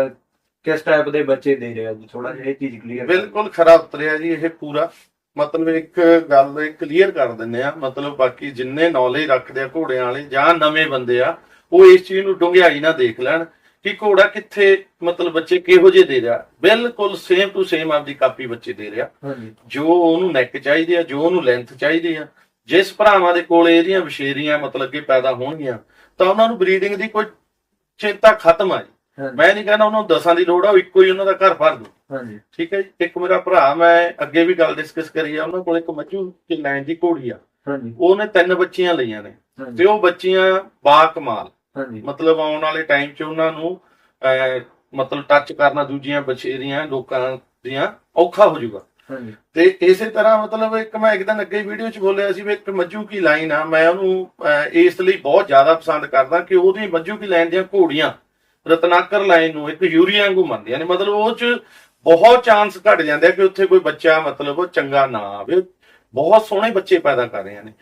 ਕਿਸ ਟਾਈਪ ਦੇ ਬੱਚੇ ਦੇ ਰਿਹਾ ਜੀ? ਥੋੜਾ ਜਿਹਾ ਇਹ ਚੀਜ਼ ਕਲੀਅਰ ਬਿਲਕੁਲ ਖਰਾ ਉਤਰਿਆ ਜੀ ਇਹ ਪੂਰਾ। ਮਤਲਬ ਇੱਕ ਗੱਲ ਕਲੀਅਰ ਕਰ ਦਿੰਨੇ ਆ ਮਤਲਬ ਬਾਕੀ ਜਿੰਨੇ ਨੌਲੇਜ ਰੱਖਦੇ ਆ ਘੋੜਿਆਂ ਵਾਲੇ ਜਾਂ ਨਵੇਂ ਬੰਦੇ ਆ ਉਹ ਇਸ ਚੀਜ਼ ਨੂੰ ਡੂੰਘਾਈ ਨਾਲ ਦੇਖ ਲੈਣ ਕਿ ਘੋੜਾ ਕਿੱਥੇ ਮਤਲਬ ਬੱਚੇ ਕਿਹੋ ਜਿਹੇ ਦੇ ਰਿਹਾ। ਬਿਲਕੁਲ ਸੇਮ ਟੂ ਸੇਮ ਆਪਦੀ ਕਾਪੀ ਬੱਚੇ ਦੇ ਰਿਹਾ। ਜੋ ਉਹਨੂੰ ਨੈਕ ਚਾਹੀਦੀ ਆ ਜੋ ਉਹਨੂੰ ਲੈਂਥ ਚਾਹੀਦੀ ਆ। ਜਿਸ ਭਰਾਵਾਂ ਦੇ ਕੋਲ ਇਹਦੀਆਂ ਵਿਸ਼ੇਰੀਆਂ ਮਤਲਬ ਕਿ ਪੈਦਾ ਹੋਣਗੀਆਂ ਤਾਂ ਉਹਨਾਂ ਨੂੰ ਬਰੀਡਿੰਗ ਦੀ ਕੋਈ ਚਿੰਤਾ ਖਤਮ ਆ ਜੀ। ਮੈਂ ਨਹੀਂ ਕਹਿੰਦਾ ਉਹਨਾਂ ਨੂੰ ਦਸਾਂ ਦੀ ਲੋੜ ਆ ਉਹ ਇੱਕੋ ਹੀ ਉਹਨਾਂ ਦਾ ਘਰ ਭਰ ਦੂ। ਹਾਂਜੀ। ਠੀਕ ਹੈ ਜੀ? ਇੱਕ ਮੇਰਾ ਭਰਾ ਮੈਂ ਅੱਗੇ ਵੀ ਗੱਲ ਡਿਸਕਸ ਕਰੀ ਆ ਉਹਨਾਂ ਕੋਲ ਇੱਕ ਮੱਝੂ ਕਿ ਲੈਣ ਦੀ ਘੋੜੀ ਆ। ਹਾਂਜੀ। ਉਹਨੇ ਤਿੰਨ ਬੱਚੀਆਂ ਲਈਆਂ ਨੇ ਤੇ ਉਹ ਬੱਚੀਆਂ ਬਾ ਕਮਾਲ। ਹਾਂਜੀ। ਮਤਲਬ ਆਉਣ ਵਾਲੇ ਟਾਈਮ 'ਚ ਉਹਨਾਂ ਨੂੰ ਮਤਲਬ ਟੱਚ ਕਰਨਾ ਦੂਜੀਆਂ ਬਛੇਰੀਆਂ ਲੋਕਾਂ ਦੀਆਂ ਔਖਾ ਹੋ ਜਾਊਗਾ। ਹਾਂਜੀ। ਤੇ ਇਸੇ ਤਰ੍ਹਾਂ ਮਤਲਬ ਇੱਕ ਮੈਂ ਇੱਕ ਦਿਨ ਅੱਗੇ ਵੀਡੀਓ 'ਚ ਬੋਲਿਆ ਸੀ ਵੀ ਇੱਕ ਮੱਝੂ ਕੀ ਲਾਈਨ ਆ ਮੈਂ ਉਹਨੂੰ ਇਸ ਲਈ ਬਹੁਤ ਜ਼ਿਆਦਾ ਪਸੰਦ ਕਰਦਾ ਕਿ ਉਹਦੀ ਮੱਝੂ ਕੀ ਲਾਈਨ ਦੀਆਂ ਘੋੜੀਆਂ ਰਤਨਾਕਰ ਲਾਈਨ ਨੂੰ ਇੱਕ ਯੂਰੀਆ ਵਾਂਗੂ ਮੰਨਦੀਆਂ ਨੇ ਮਤਲਬ ਉਹ 'ਚ ਬਹੁਤ ਚਾਂਸ ਘਟ ਜਾਂਦੇ ਆ ਕਿ ਉੱਥੇ ਕੋਈ ਬੱਚਾ ਮਤਲਬ ਉਹ ਚੰਗਾ ਨਾ ਆਵੇ। ਬਹੁਤ ਸੋਹਣੇ ਬੱਚੇ ਪੈਦਾ ਕਰ ਰਹੀਆਂ ਨੇ।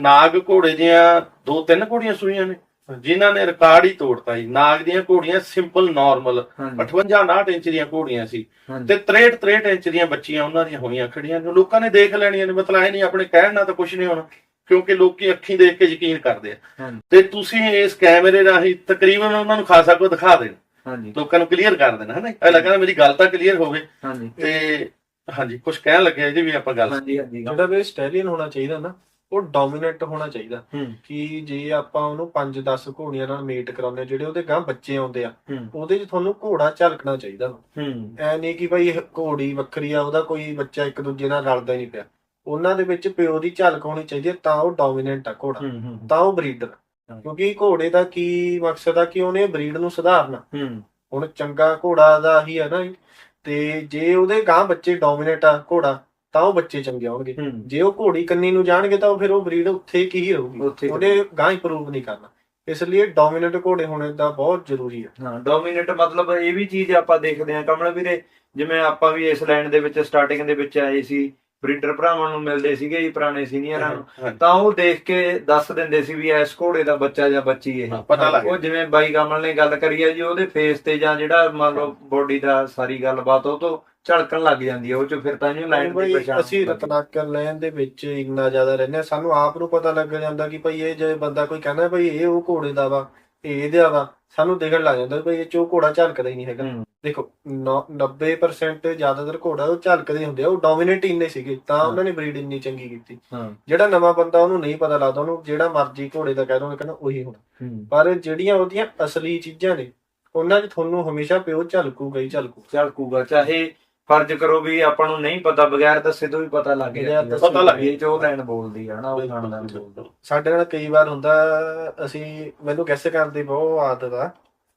ਨਾਗ ਘੋੜੇ ਦੀਆਂ ਦੋ ਤਿੰਨ ਘੋੜੀਆਂ ਸੂਈਆਂ ਨੇ ਜਿਨ੍ਹਾਂ ਨੇ ਰਿਕਾਰਡ ਹੀ ਤੋੜਤਾ ਜੀ ਨਾਗ ਦੀਆਂ ਘੋੜੀਆਂ ਸਿੰਪਲ ਨਾਰਮਲ ਹਾਂਜੀ। 58 59 ਇੰਚ ਦੀਆਂ ਘੋੜੀਆਂ ਸੀ ਤੇ 63 63 ਇੰਚ ਦੀਆਂ ਬੱਚੀਆਂ ਉਹਨਾਂ ਦੀਆਂ ਹੋਈਆਂ ਖੜੀਆਂ ਨੇ। ਲੋਕਾਂ ਨੇ ਦੇਖ ਲੈਣੀਆਂ ਨੇ ਮਤਲਬ ਇਹ ਨਹੀਂ ਆਪਣੇ ਕਹਿਣ ਨਾਲ ਤਾਂ ਕੁਝ ਨਹੀਂ ਹੋਣਾ। ਕਿਉਂਕਿ ਲੋਕੀ ਅੱਖੀਂ ਦੇਖ ਕੇ ਯਕੀਨ ਕਰਦੇ ਆ। ਹਾਂਜੀ। ਤੇ ਤੁਸੀਂ ਇਸ ਕੈਮਰੇ ਰਾਹੀਂ ਤਕਰੀਬਨ ਉਹਨਾਂ ਨੂੰ ਖਾਸਾ ਕੋ ਦਿਖਾ ਦੇਣਾ। ਹਾਂਜੀ। ਲੋਕਾਂ ਨੂੰ ਕਲੀਅਰ ਕਰ ਦੇਣਾ ਹੈ ਨਾ ਅਗਲਾ ਕਹਿੰਦਾ ਮੇਰੀ ਗੱਲ ਤਾਂ ਕਲੀਅਰ ਹੋਵੇ ਹਾਂਜੀ। ਤੇ ਹਾਂਜੀ ਕੁਝ ਕਹਿਣ ਲੱਗੇ ਜੀ ਵੀ ਆਪਾਂ ਗੱਲ ਹਾਂਜੀ ਹਾਂਜੀ। ਜਿਹੜਾ ਵੀ ਸਟੈਲੀਅਨ ਹੋਣਾ ਚਾਹੀਦਾ ਨਾ ਉਹ ਡੋਮੀਨੈਂਟ ਹੋਣਾ ਚਾਹੀਦਾ। ਹੂੰ। ਕਿ ਜੇ ਆਪਾਂ ਉਹਨੂੰ 5-10 ਘੋੜੀਆਂ ਨਾਲ ਮੇਟ ਕਰਾਉਂਦੇ ਹਾਂ, ਜਿਹੜੇ ਉਹਦੇ ਗਾਂ ਬੱਚੇ ਆਉਂਦੇ ਆ ਹੂੰ। ਉਹਦੇ 'ਚ ਤੁਹਾਨੂੰ ਘੋੜਾ ਝਲਕਣਾ ਚਾਹੀਦਾ। ਹੂੰ। ਐ ਨਹੀਂ ਕਿ ਭਾਈ ਇਹ ਘੋੜੀ ਵੱਖਰੀ ਆ ਉਹਦਾ ਕੋਈ ਬੱਚਾ ਇੱਕ ਦੂਜੇ ਨਾਲ ਰਲਦਾ ਹੀ ਨਹੀਂ ਪਿਆ। ਉਹਨਾਂ ਦੇ ਵਿੱਚ ਪਿਓ ਦੀ ਝਲਕ ਹੋਣੀ ਚਾਹੀਦੀ ਹੈ ਤਾਂ ਉਹ ਡੋਮੀਨੈਂਟ ਆ ਘੋੜਾ। ਹੂੰ ਹੂੰ ਤਾਂ ਉਹ ਬਰੀਡਰ। ਕਿਉਂਕਿ ਘੋੜੇ ਦਾ ਕੀ ਮਕਸਦ ਆ ਕਿ ਉਹਨੇ ਬਰੀਡ ਨੂੰ ਸੁਧਾਰਨਾ। ਹੂੰ। ਹੁਣ ਚੰਗਾ ਘੋੜਾ ਦਾ ਹੀ ਹੈ ਨਾ ਤੇ ਜੇ ਉਹਦੇ ਗਾਂ ਬੱਚੇ ਡੋਮੀਨੇਟ ਆ ਘੋੜਾ ਤਾਂ ਉਹ ਬੱਚੇ ਚੰਗੇ ਆਉਣਗੇ। ਜੇ ਉਹ ਘੋੜੀ ਕੰਨੀ ਨੂੰ ਜਾਣਗੇ ਤਾਂ ਉਹ ਫਿਰ ਉਹ ਬਰੀਡ ਉੱਥੇ ਕੀ ਹੀ ਰਹੂਗੀ। ਉਹਨੇ ਗਾਂ ਇੰਪਰੂਵ ਨਹੀਂ ਕਰਨਾ। ਇਸ ਲਈ ਡੋਮੀਨੇਟ ਘੋੜੇ ਹੋਣੇ ਦਾ ਬਹੁਤ ਜ਼ਰੂਰੀ ਹੈ ਹਾਂ ਡੋਮੀਨੇਟ ਮਤਲਬ ਇਹ ਵੀ ਚੀਜ਼ ਆਪਾਂ ਦੇਖਦੇ ਹਾਂ। ਕਮਲ ਵੀਰੇ ਜਿਵੇਂ ਆਪਾਂ ਵੀ ਇਸ ਲਾਈਨ ਦੇ ਵਿੱਚ ਸਟਾਰਟਿੰਗ ਦੇ ਵਿੱਚ ਆਏ ਸੀ ਬਰੀਡਰ ਭਰਾਵਾਂ ਨੂੰ ਮਿਲਦੇ ਸੀਗੇ ਜੀ ਪੁਰਾਣੇ ਸੀਨੀਅਰਾਂ ਨੂੰ। ਤਾਂ ਉਹ ਦੇਖ ਕੇ ਦੱਸ ਦਿੰਦੇ ਸੀ ਵੀ ਇਸ ਘੋੜੇ ਦਾ ਬੱਚਾ ਜਾਂ ਬੱਚੀ ਇਹ। ਹਾਂ, ਪਤਾ ਲੱਗ ਉਹ ਜਿਵੇਂ ਬਾਈ ਕਮਲ ਨੇ ਗੱਲ ਕਰੀ ਹੈ ਜੀ ਉਹਦੇ ਫੇਸ ਤੇ ਜਾਂ ਜਿਹੜਾ ਮੰਨ ਲਓ ਬੋਡੀ ਦਾ ਸਾਰੀ ਗੱਲਬਾਤ ਉਹ ਤੋਂ ਝਲਕਣ ਲੱਗ ਜਾਂਦੀ ਹੈ ਉਹ ਚ ਫਿਰ ਤਾਂ ਇਹਨੂੰ ਲਾਈਨ ਦੀ ਪਛਾਣ ਅਸੀਂ ਰਤਨਾਕਰ ਲੈਣ ਦੇ ਵਿੱਚ ਇੰਨਾ ਜ਼ਿਆਦਾ ਰਹਿੰਦੇ ਸਾਨੂੰ ਆਪ ਨੂੰ ਪਤਾ ਲੱਗ ਜਾਂਦਾ ਕਿ ਭਈ ਇਹ ਜੇ ਬੰਦਾ ਕੋਈ ਕਹਿੰਦਾ ਭਈ ਇਹ ਉਹ ਘੋੜੇ ਦਾ ਵਾ ਇਹ ਇਹਦਾ ਵਾ ਸਾਨੂੰ ਦਿਖਣ ਲੱਗ ਜਾਂਦਾ ਭਈ ਇਹ ਚੋ ਘੋੜਾ ਝਲਕਦਾ ਹੀ ਨਹੀਂ ਹੈਗਾ। ਦੇਖੋ ਨੌ- 90% ਜ਼ਿਆਦਾਤਰ ਘੋੜਾ ਉਹ ਝਲਕਦੇ ਹੁੰਦੇ ਆ ਉਹ ਡੋਮੀਨੇਟ ਇੰਨੇ ਸੀਗੇ ਤਾਂ ਉਹਨਾਂ ਨੇ ਬਰੀਡ ਇੰਨੀ ਚੰਗੀ ਕੀਤੀ। ਜਿਹੜਾ ਨਵਾਂ ਬੰਦਾ ਉਹਨੂੰ ਨਹੀਂ ਪਤਾ ਲੱਗਦਾ ਉਹਨੂੰ ਜਿਹੜਾ ਮਰਜ਼ੀ ਘੋੜੇ ਦਾ ਕਹਿ ਦੋ ਕਹਿੰਦਾ ਉਹੀ ਹੋਣਾ। ਪਰ ਜਿਹੜੀਆਂ ਉਹਦੀਆਂ ਅਸਲੀ ਚੀਜ਼ਾਂ ਨੇ ਉਹਨਾਂ 'ਚ ਤੁਹਾਨੂੰ ਹਮੇਸ਼ਾ ਪਿਓ ਝਲਕੂਗਾ ਹੀ ਝਲਕੂ। ਝਲਕੂਗਾ ਚਾਹੇ ਫਰਜ਼ ਕਰੋ ਵੀ ਆਪਾਂ ਨੂੰ ਨਹੀਂ ਪਤਾ ਬਗੈਰ ਦੱਸੇ ਤੋਂ ਵੀ ਪਤਾ ਲੱਗ ਗਿਆ ਪਤਾ ਲੱਗ ਇਹ ਚ ਉਹ ਲਾਈਨ ਬੋਲਦੀ ਆ ਨਾ ਉਹ ਖਾਨਦਾਨ ਬੋਲਦਾ ਸਾਡੇ ਨਾਲ ਕਈ ਵਾਰ ਹੁੰਦਾ ਅਸੀਂ ਮੈਨੂੰ ਗੈਸ ਕਰਨ ਦੀ ਬਹੁਤ ਆਦਤ ਆ।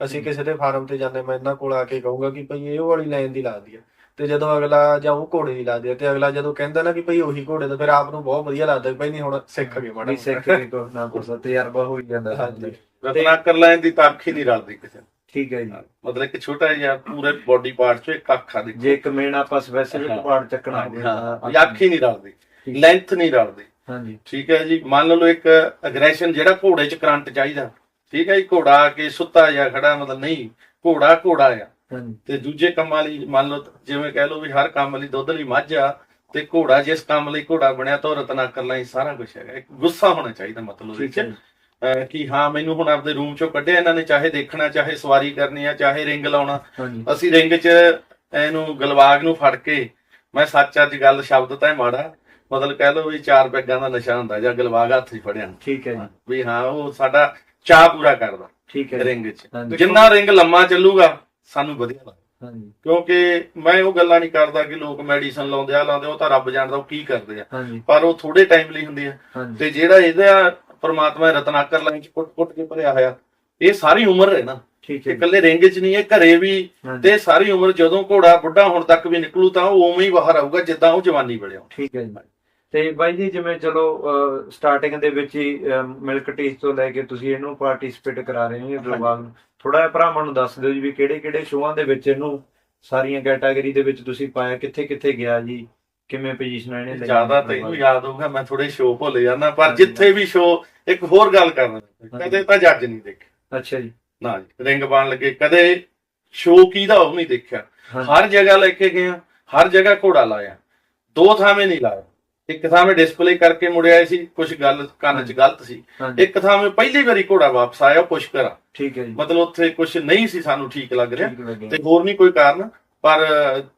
ਅਸੀਂ ਕਿਸੇ ਦੇ ਫਾਰਮ ਤੇ ਜਾਂਦੇ ਮੈਂ ਇਹਨਾਂ ਕੋਲ ਆ ਕੇ ਕਹੂੰਗਾ ਕਿ ਭਈ ਇਹ ਵਾਲੀ ਲਾਈਨ ਦੀ ਲਾਦੀ ਆ। ਤੇ ਜਦੋਂ ਅਗਲਾ ਜਾਂ ਉਹ ਘੋੜੇ ਦੀ ਲਾਦੀ ਆ ਤੇ ਅਗਲਾ ਜਦੋਂ ਕਹਿੰਦਾ ਨਾ ਕਿ ਭਈ ਉਹੀ ਘੋੜੇ ਦਾ ਫਿਰ ਆਪ ਨੂੰ ਬਹੁਤ ਵਧੀਆ ਲੱਗਦਾ ਭਈ ਨਹੀਂ ਹੁਣ ਸਿੱਖ ਗਏ ਮਾੜਾ ਸਿੱਖ ਕੇ ਕੋ ਨਾ ਕੁਛ ਤਜਰਬਾ ਹੋ ਹੀ ਜਾਂਦਾ ਹਾਂਜੀ। ਰਤਨਾਕਰ ਲਾਈਨ ਦੀ ਤਾਂ ਅੱਖ ਹੀ ਨਹੀਂ ਰਲਦੀ ਕਿਸੇ। ਠੀਕ ਹੈ ਜੀ। ਮਤਲਬ ਇੱਕ ਛੋਟਾ ਜਿਹਾ ਪੂਰੇ ਬਾਡੀ ਪਾਰਟ ਚੋਂ ਇੱਕ ਅੱਖ ਦੀ ਜੇ ਇੱਕ ਮੇਨ ਆਪਾਂ ਸਪੈਸੀਫਿਕ ਹਾਂ। ਪਾਰਟ ਚੱਕਣਾ ਹੋਵੇ ਹਾਂ ਤਾਂ ਅੱਖ ਹੀ ਨਹੀਂ ਰਲਦੀ। ਲੈਂਥ ਨਹੀਂ ਰਲਦੀ। ਹਾਂਜੀ। ਠੀਕ ਹੈ ਜੀ ਮੰਨ ਲਓ ਇੱਕ ਅਗਰੈਸ਼ਨ ਜਿਹੜਾ ਘੋੜੇ 'ਚ ਕਰੰਟ ਚਾਹੀਦਾ। ਠੀਕ ਹੈ ਜੀ ਘੋੜਾ ਆ ਕੇ ਸੁੱਤਾ ਜਾਂ ਖੜਾ ਮਤਲਬ ਨਹੀਂ ਘੋੜਾ ਘੋੜਾ ਆ। ਤੇ ਦੂਜੇ ਕੰਮਾਂ ਲਈ ਮੰਨ ਲਓ ਜਿਵੇਂ ਕਹਿ ਲਓ ਵੀ ਹਰ ਕੰਮ ਲਈ ਦੁੱਧ ਲਈ ਮੱਝ ਆ ਤੇ ਘੋੜਾ ਜਿਸ ਕੰਮ ਲਈ ਘੋੜਾ ਬਣਿਆ ਤਾਂ ਉਹ ਰਤਨਾਕਰ ਲਈ ਸਾਰਾ ਕੁਝ ਹੈਗਾ। ਇੱਕ ਗੁੱਸਾ ਹੋਣਾ ਚਾਹੀਦਾ ਮਤਲਬ ਉਹਦੇ ਠੀਕ ਹੈ 'ਚ। ਜੀ। ਅਹ ਕਿ ਹਾਂ ਮੈਨੂੰ ਹੁਣ ਆਪਦੇ ਰੂਮ 'ਚੋਂ ਕੱਢਿਆ ਇਹਨਾਂ ਨੇ ਚਾਹੇ ਦੇਖਣਾ ਚਾਹੇ ਸਵਾਰੀ ਕਰਨੀ ਆ ਚਾਹੇ ਰਿੰਗ ਲਾਉਣਾ। ਅਸੀਂ ਰਿੰਗ 'ਚ ਇਹਨੂੰ ਗਲਵਾਗ ਨੂੰ ਫੜ ਕੇ ਮੈਂ ਸੱਚ ਅੱਜ ਗੱਲ ਸ਼ਬਦ ਤਾਂ ਮਾੜਾ ਮਤਲਬ ਕਹਿ ਲਓ ਵੀ ਚਾਰ ਪੈਗਾਂ ਦਾ ਨਸ਼ਾ ਹੁੰਦਾ ਜਾਂ ਗਲਵਾਗ ਹੱਥ 'ਚ ਫੜਿਆ। ਠੀਕ ਹੈ ਜੀ। ਵੀ ਹਾਂ ਉਹ ਸਾਡਾ ਚਾਹ ਪੂਰਾ ਕਰਦਾ ਠੀਕ ਹੈ। ਰਿੰਗ 'ਚ। ਜਿੰਨਾ ਰਿੰਗ ਲੰਮਾ ਚੱਲੂਗਾ ਸਾਨੂੰ ਵਧੀਆ ਲੱਗਦਾ। ਹਾਂਜੀ। ਕਿਉਂਕਿ ਮੈਂ ਉਹ ਗੱਲਾਂ ਨਹੀਂ ਕਰਦਾ ਕਿ ਲੋਕ ਮੈਡੀਸਨ ਲਾਉਂਦੇ ਆ ਲਾਉਂਦੇ ਉਹ ਤਾਂ ਰੱਬ ਜਾਣਦਾ ਉਹ ਕੀ ਕਰਦੇ ਆ। ਪਰ ਉਹ ਥੋੜੇ ਟਾਈਮ ਲਈ ਹੁੰਦੀ ਆ। ਤੇ ਜਿਹੜਾ ਇਹਦਾ ਪ੍ਰਮਾਤਮਾ ਰਤਨਾਕਰ ਲਾਈਨ 'ਚ ਕੁੱਟ-ਕੁੱਟ ਕੇ ਭਰਿਆ ਹੋਇਆ। ਇਹ ਸਾਰੀ ਉਮਰ ਹੈ ਨਾ। ਠੀਕ ਹੈ। ਇਕੱਲੇ ਰਿੰਗ 'ਚ ਨਹੀਂ ਇਹ ਘਰੇ ਵੀ ਤੇ ਸਾਰੀ ਉਮਰ ਜਦੋਂ ਘੋੜਾ ਬੁੱਢਾ ਹੁਣ ਤੱਕ ਵੀ ਨਿਕਲੂ ਤਾਂ ਉਹ ਉਵੇਂ ਹੀ ਬਾਹਰ ਆਊਗਾ ਜਿੱਦਾਂ ਉਹ ਜਵਾਨੀ ਵੇਲੇ ਠੀਕ ਹੈ ਜੀ। ਤੇ ਬਾਈ ਜੀ ਜਿਵੇਂ ਚਲੋ ਸਟਾਰਟਿੰਗ ਦੇ ਵਿੱਚ ਹੀ ਮਿਲਕ ਟੀਸ ਤੋਂ ਲੈ ਕੇ ਤੁਸੀਂ ਇਹਨੂੰ ਪਾਰਟਿਸਿਪੇਟ ਕਰਾ ਰਹੇ ਹੋ ਗਲਬਾਗ ਨੂੰ। ਥੋੜਾ ਜਿਹਾ ਭਰਾਵਾਂ ਨੂੰ ਦੱਸ ਦਿਓ ਜੀ ਵੀ ਕਿਹੜੇ ਕਿਹੜੇ ਸ਼ੋਆਂ ਦੇ ਵਿੱਚ ਇਹਨੂੰ ਸਾਰੀਆਂ ਕੈਟਾਗਰੀ ਦੇ ਵਿੱਚ ਤੁਸੀਂ ਪਾਇਆ ਕਿੱਥੇ ਕਿੱਥੇ ਗਿਆ ਜੀ? ਕਿਵੇਂ ਪੋਜੀਸ਼ਨਾਂ ਇਹਨੇ ਜ਼ਿਆਦਾ ਤੈਨੂੰ ਯਾਦ ਹੋਊਗਾ ਮੈਂ ਥੋੜੇ ਸ਼ੋਅ ਭੁੱਲ ਜਾਂਦਾ ਪਰ ਜਿੱਥੇ ਵੀ ਸ਼ੋਅ ਇੱਕ ਹੋਰ ਗੱਲ ਕਰਨਾ ਕਦੇ ਤਾਂ ਜੱਜ ਨਹੀਂ ਦੇਖਿਆ। ਅੱਛਾ ਜੀ। ਨਾ ਜੀ ਰਿੰਗ ਪਾਣ ਲੱਗੇ ਕਦੇ ਸ਼ੋਅ ਕੀਦਾ ਉਹ ਨਹੀਂ ਦੇਖਿਆ। ਹਰ ਜਗ੍ਹਾ ਲੈ ਕੇ ਗਏ ਹਰ ਜਗ੍ਹਾ ਘੋੜਾ ਲਾਇਆ। ਦੋ ਥਾਵੇਂ ਨਹੀਂ ਲਾਇਆ। ਇੱਕ ਥਾਵੇਂ ਡਿਸਪਲੇ ਕਰਕੇ ਮੁੜਿਆ ਸੀ ਕੁਝ ਗੱਲ ਕੰਨ 'ਚ ਗਲਤ ਸੀ। ਇੱਕ ਥਾਵੇਂ ਪਹਿਲੀ ਵਾਰੀ ਘੋੜਾ ਵਾਪਸ ਆਇਆ ਪੁਸ਼ਕਰ ਆ ਠੀਕ ਹੈ ਜੀ। ਮਤਲਬ ਉੱਥੇ ਕੁਝ ਨਹੀਂ ਸੀ ਸਾਨੂੰ ਠੀਕ ਲੱਗ ਰਿਹਾ। ਤੇ ਹੋਰ ਨਹੀਂ ਕੋਈ ਕਾਰਨ। ਪਰ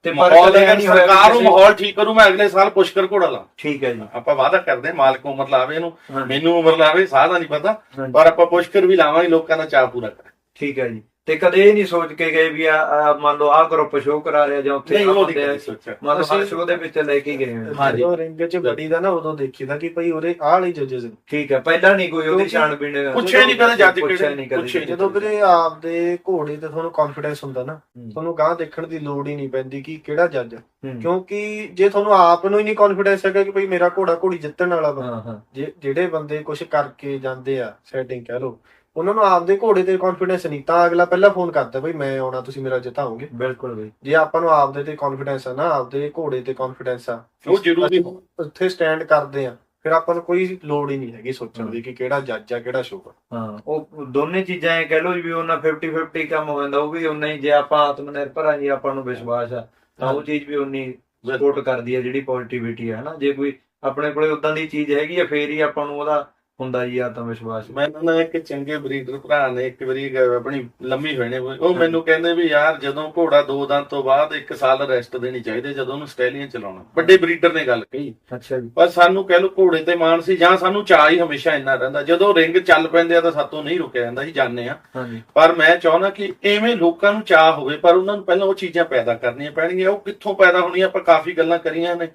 ਤੇ ਮਾਹੌਲ ਅਗਰ ਨਹੀਂ ਸਰਕਾਰ ਕਿਸੇ- ਮਾਹੌਲ ਠੀਕ ਕਰੂ ਮੈਂ ਅਗਲੇ ਸਾਲ ਪੁਸ਼ਕਰ ਘੋੜਾ ਲਾ। ਠੀਕ ਹੈ ਜੀ। ਆਪਾਂ ਵਾਅਦਾ ਕਰਦੇ ਹਾਂ, ਮਾਲਕ ਉਮਰ ਲਾਵੇ ਇਹਨੂੰ ਮੈਨੂੰ ਉਮਰ ਲਾਵੇ ਸਾਹ ਦਾ ਨਹੀਂ ਪਤਾ। ਪਰ ਆਪਾਂ ਪੁਸ਼ਕਰ ਵੀ ਲਾਵਾਂਗੇ ਲੋਕਾਂ ਦਾ ਚਾਹ ਪੂਰਾ ਕਰਾਂਗੇ। ਠੀਕ ਹੈ ਜੀ। ਤੇ ਕਦੇ ਇਹ ਨਹੀਂ ਸੋਚ ਕੇ ਗਏ ਵੀ ਆ ਮੰਨ ਲਓ ਆ ਗਰੁੱਪ ਸ਼ੋਅ ਕਰਾ ਰਿਹਾ ਜਾਂ ਉੱਥੇ ਨਹੀਂ ਆਹ ਉਹ ਨਹੀਂ ਬੰਦੇ ਆ, ਕਦੇ ਸੋਚਿਆ ਮੰਨ ਲਓ ਹਰ ਸ਼ੋਅ ਦੇ ਵਿੱਚ ਲੈ ਕੇ ਗਏ ਹੋ ਹਾਂਜੀ। ਜਦੋਂ ਰਿੰਗ 'ਚ ਬੜੀ ਦਾ ਨਾ ਉਦੋਂ ਦੇਖੀਦਾ ਕਿ ਭਈ ਉਹਦੇ ਆਹ ਵਾਲੀ ਜੱਜਸ ਠੀਕ ਹੈ ਪਹਿਲਾਂ ਨਹੀਂ ਕੋਈ ਉਹਦੀ ਕਿਉਂਕਿ ਛਾਣਬੀਣ ਪੁੱਛਿਆ ਨਹੀਂ ਕਦੇ ਜੱਜ ਕਿਹੜੇ ਜਦੋਂ ਵੀਰੇ ਆਪਦੇ ਘੋੜੇ ਤੇ ਤੁਹਾਨੂੰ ਕੌਨਫੀਡੈਂਸ ਹੁੰਦਾ ਨਾ। ਤੁਹਾਨੂੰ ਗਾਂ ਦੇਖਣ ਦੀ ਲੋੜ ਹੀ ਨਹੀਂ ਪੈਂਦੀ ਕਿ ਕਿਹੜਾ ਜੱਜ। ਕਿਉਂਕਿ ਜੇ ਤੁਹਾਨੂੰ ਆਪ ਨੂੰ ਹੀ ਨਹੀਂ ਕੌਨਫੀਡੈਂਸ ਹੈਗਾ ਕਿ ਭਈ ਮੇਰਾ ਘੋੜਾ ਘੋੜੀ ਜਿੱਤਣ ਵਾਲਾ ਜੇ ਜਿਹੜੇ ਬੰਦੇ ਕੁਝ ਕਰਕੇ ਜਾਂਦੇ ਆ ਸੈਟਿੰਗ ਕਹਿ ਲਓ ਉਹਨਾਂ ਨੂੰ ਆਪਦੇ ਘੋੜੇ ਤੇ ਕੌਨਫੀਡੈਂਸ ਨਹੀਂ ਤਾਂ ਅਗਲਾ ਪਹਿਲਾਂ ਫੋਨ ਕਰਦਾ ਬਈ ਮੈਂ ਆਉਣਾ ਤੁਸੀਂ ਮੇਰਾ ਜਿਤਾਓਗੇ ਬਿਲਕੁਲ ਬਈ। ਜੇ ਆਪਾਂ ਨੂੰ ਆਪਦੇ ਤੇ ਕੌਨਫੀਡੈਂਸ ਆ ਨਾ ਆਪਦੇ ਘੋੜੇ ਤੇ ਕੌਨਫੀਡੈਂਸ ਆ ਉਹ ਜ਼ਰੂਰੀ ਉੱਥੇ ਸਟੈਂਡ ਕਰਦੇ ਆ ਫਿਰ ਆਪਾਂ ਨੂੰ ਕੋਈ ਲੋੜ ਹੀ ਨਹੀਂ ਹੈਗੀ ਸੋਚਣ ਦੀ ਕਿ ਕਿਹੜਾ ਜੱਜ ਆ ਕਿਹੜਾ ਸ਼ੋਅ ਹਾਂ। ਉਹ ਦੋਨੇ ਚੀਜ਼ਾਂ ਇਹ ਕਹਿ ਲਓ ਵੀ ਉਹਨਾਂ 50 50 ਕੰਮ ਹੋ ਜਾਂਦਾ ਉਹ ਵੀ ਉਨਾ ਹੀ ਜੇ ਆਪਾਂ ਆਤਮ ਨਿਰਭਰ ਆ ਜੀ ਆਪਾਂ ਨੂੰ ਵਿਸ਼ਵਾਸ ਆ ਤਾਂ ਉਹ ਚੀਜ਼ ਵੀ ਉਨੀ ਸਪੋਰਟ ਕਰਦੀ ਹੈ ਜਿਹੜੀ ਪੋਜ਼ਿਟਿਵਿਟੀ ਹੈ ਹਨਾ। ਜੇ ਕੋਈ ਆਪਣੇ ਕੋਲੇ ਉਦਾਂ ਦੀ ਚੀਜ਼ ਹੈਗੀ ਆ ਫੇਰ ਹੀ ਆਪਾਂ ਨੂੰ ਉਹਦਾ ਹੁੰਦਾ ਜੀ ਆਤਮ ਵਿਸ਼ਵਾਸ ਮੈਨੂੰ ਨਾ ਇੱਕ ਚੰਗੇ ਬਰੀਡਰ ਭਰਾ ਨੇ ਇੱਕ ਵਾਰੀ ਗ- ਆਪਣੀ ਲੰਮੀ ਹੋਣੇ ਉਹ ਮੈਨੂੰ ਕਹਿੰਦੇ ਵੀ ਯਾਰ ਜਦੋਂ ਘੋੜਾ ਦੋ ਦੰਦ ਤੋਂ ਬਾਅਦ ਇੱਕ ਸਾਲ ਰੈਸਟ ਦੇਣੀ ਚਾਹੀਦੀ ਜਦੋਂ ਉਹਨੂੰ ਸਟੈਲੀਅਨ ਚਲਾਉਣਾ। ਵੱਡੇ ਬਰੀਡਰ ਨੇ ਗੱਲ ਕਹੀ। ਅੱਛਾ ਜੀ। ਪਰ ਸਾਨੂੰ ਕਹਿ ਲੋ ਘੋੜੇ ਤੇ ਮਾਣ ਸੀ ਜਾਂ ਸਾਨੂੰ ਚਾਹ ਹੀ ਹਮੇਸ਼ਾ ਇੰਨਾ ਰਹਿੰਦਾ। ਜਦੋਂ ਰਿੰਗ ਚੱਲ ਪੈਂਦੇ ਆ ਤਾਂ ਸਾਤੋਂ ਨਹੀਂ ਰੁਕਿਆ ਜਾਂਦਾ ਸੀ ਜਾਣੇ ਆ ਹਾਂਜੀ। ਪਰ ਮੈਂ ਚਾਹੁੰਦਾ ਕਿ ਐਵੇਂ ਲੋਕਾਂ ਨੂੰ ਚਾਹ ਹੋਵੇ ਪਰ ਉਹਨਾਂ ਨੂੰ ਪਹਿਲਾਂ ਉਹ ਚੀਜ਼ਾਂ ਪੈਦਾ ਕਰਨੀਆਂ ਪੈਣਗੀਆਂ। ਉਹ ਕਿੱਥੋਂ ਪੈਦਾ ਹੋਣੀਆਂ ਆਪਾਂ ਕਾਫੀ ਗੱਲਾਂ ਕਰੀਆਂ ਨੇ।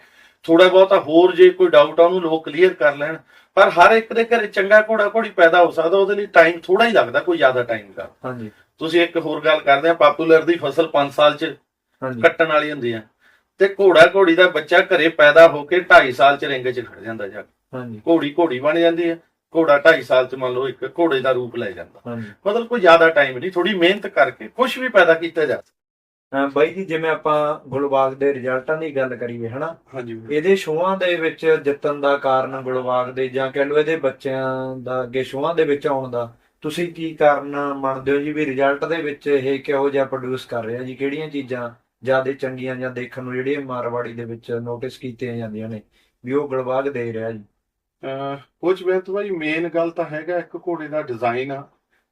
ਥੋੜਾ ਬਹੁਤਾ ਹੋਰ ਜੇ ਕੋਈ ਡਾਊਟ ਆ ਉਹਨੂੰ ਲੋਕ ਕਲੀਅਰ ਕਰ ਲੈਣ। ਪਰ ਹਰ ਇੱਕ ਦੇ ਘਰੇ ਚੰਗਾ ਘੋੜਾ ਘੋੜੀ ਪੈਦਾ ਹੋ ਸਕਦਾ ਉਹਦੇ ਲਈ ਟਾਈਮ ਥੋੜਾ ਹੀ ਲੱਗਦਾ ਕੋਈ ਜ਼ਿਆਦਾ ਟਾਈਮ ਦਾ। ਹਾਂਜੀ। ਤੁਸੀਂ ਇੱਕ ਹੋਰ ਗੱਲ ਕਰਦੇ ਆ ਪਪੂਲਰ ਦੀ ਫਸਲ 5 ਸਾਲ ਚ ਹਾਂਜੀ। ਕੱਟਣ ਵਾਲੀ ਹੁੰਦੀ ਆ। ਤੇ ਘੋੜਾ ਘੋੜੀ ਦਾ ਬੱਚਾ ਘਰੇ ਪੈਦਾ ਹੋ ਕੇ 2.5 ਸਾਲ ਚ ਰਿੰਗ ਚ ਖੜ ਜਾਂਦਾ ਜਾ ਕੇ। ਹਾਂਜੀ। ਘੋੜੀ ਘੋੜੀ ਬਣ ਜਾਂਦੀ ਹੈ ਘੋੜਾ 2.5 ਸਾਲ ਚ ਮੰਨ ਲਓ ਇੱਕ ਘੋੜੇ ਦਾ ਰੂਪ ਲੈ ਜਾਂਦਾ। ਮਤਲਬ ਕੋਈ ਜ਼ਿਆਦਾ ਟਾਈਮ ਨਹੀਂ ਥੋੜੀ ਮਿਹਨਤ ਕਰਕੇ ਕੁਝ ਵੀ ਪੈਦਾ ਕੀਤਾ ਜਾ ਅਹ ਬਾਈ ਜੀ ਜਿਵੇਂ ਆਪਾਂ ਗੁਲਬਾਗ ਦੇ ਰਿਜ਼ਲਟਾਂ ਦੀ ਗੱਲ ਕਰੀਏ ਹਨਾ? ਹਾਂਜੀ ਇਹਦੇ ਸ਼ੋਆਂ ਦੇ ਵਿੱਚ ਜਿੱਤਣ ਦਾ ਕਾਰਨ ਗੁਲਬਾਗ ਦੇ ਜਾਂ ਕਹਿ ਲਓ ਇਹਦੇ ਬੱਚਿਆਂ ਦਾ ਅੱਗੇ ਸ਼ੋਆਂ ਦੇ ਵਿੱਚ ਆਉਣ ਦਾ ਤੁਸੀਂ ਕੀ ਕਾਰਨ ਮੰਨਦੇ ਹੋ ਜੀ ਵੀ ਰਿਜ਼ਲਟ ਦੇ ਵਿੱਚ ਇਹ ਕਿਹੋ ਜਿਹਾ ਪ੍ਰੋਡਿਊਸ ਕਰ ਰਿਹਾ ਜੀ? ਕਿਹੜੀਆਂ ਚੀਜ਼ਾਂ ਜ਼ਿਆਦਾ ਚੰਗੀਆਂ ਜਾਂ ਦੇਖਣ ਨੂੰ ਜਿਹੜੀਆਂ ਮਾਰਵਾੜੀ ਦੇ ਵਿੱਚ ਨੋਟਿਸ ਕੀਤੀਆਂ ਜਾਂਦੀਆਂ ਨੇ ਵੀ ਉਹ ਗੁਲਬਾਗ ਦੇ ਰਿਹਾ ਜੀ? ਕੁਝ ਬੇਤ ਭਾਈ ਮੇਨ ਗੱਲ ਤਾਂ ਹੈਗਾ ਇੱਕ ਘੋੜੇ ਦਾ ਡਿਜ਼ਾਈਨ ਆ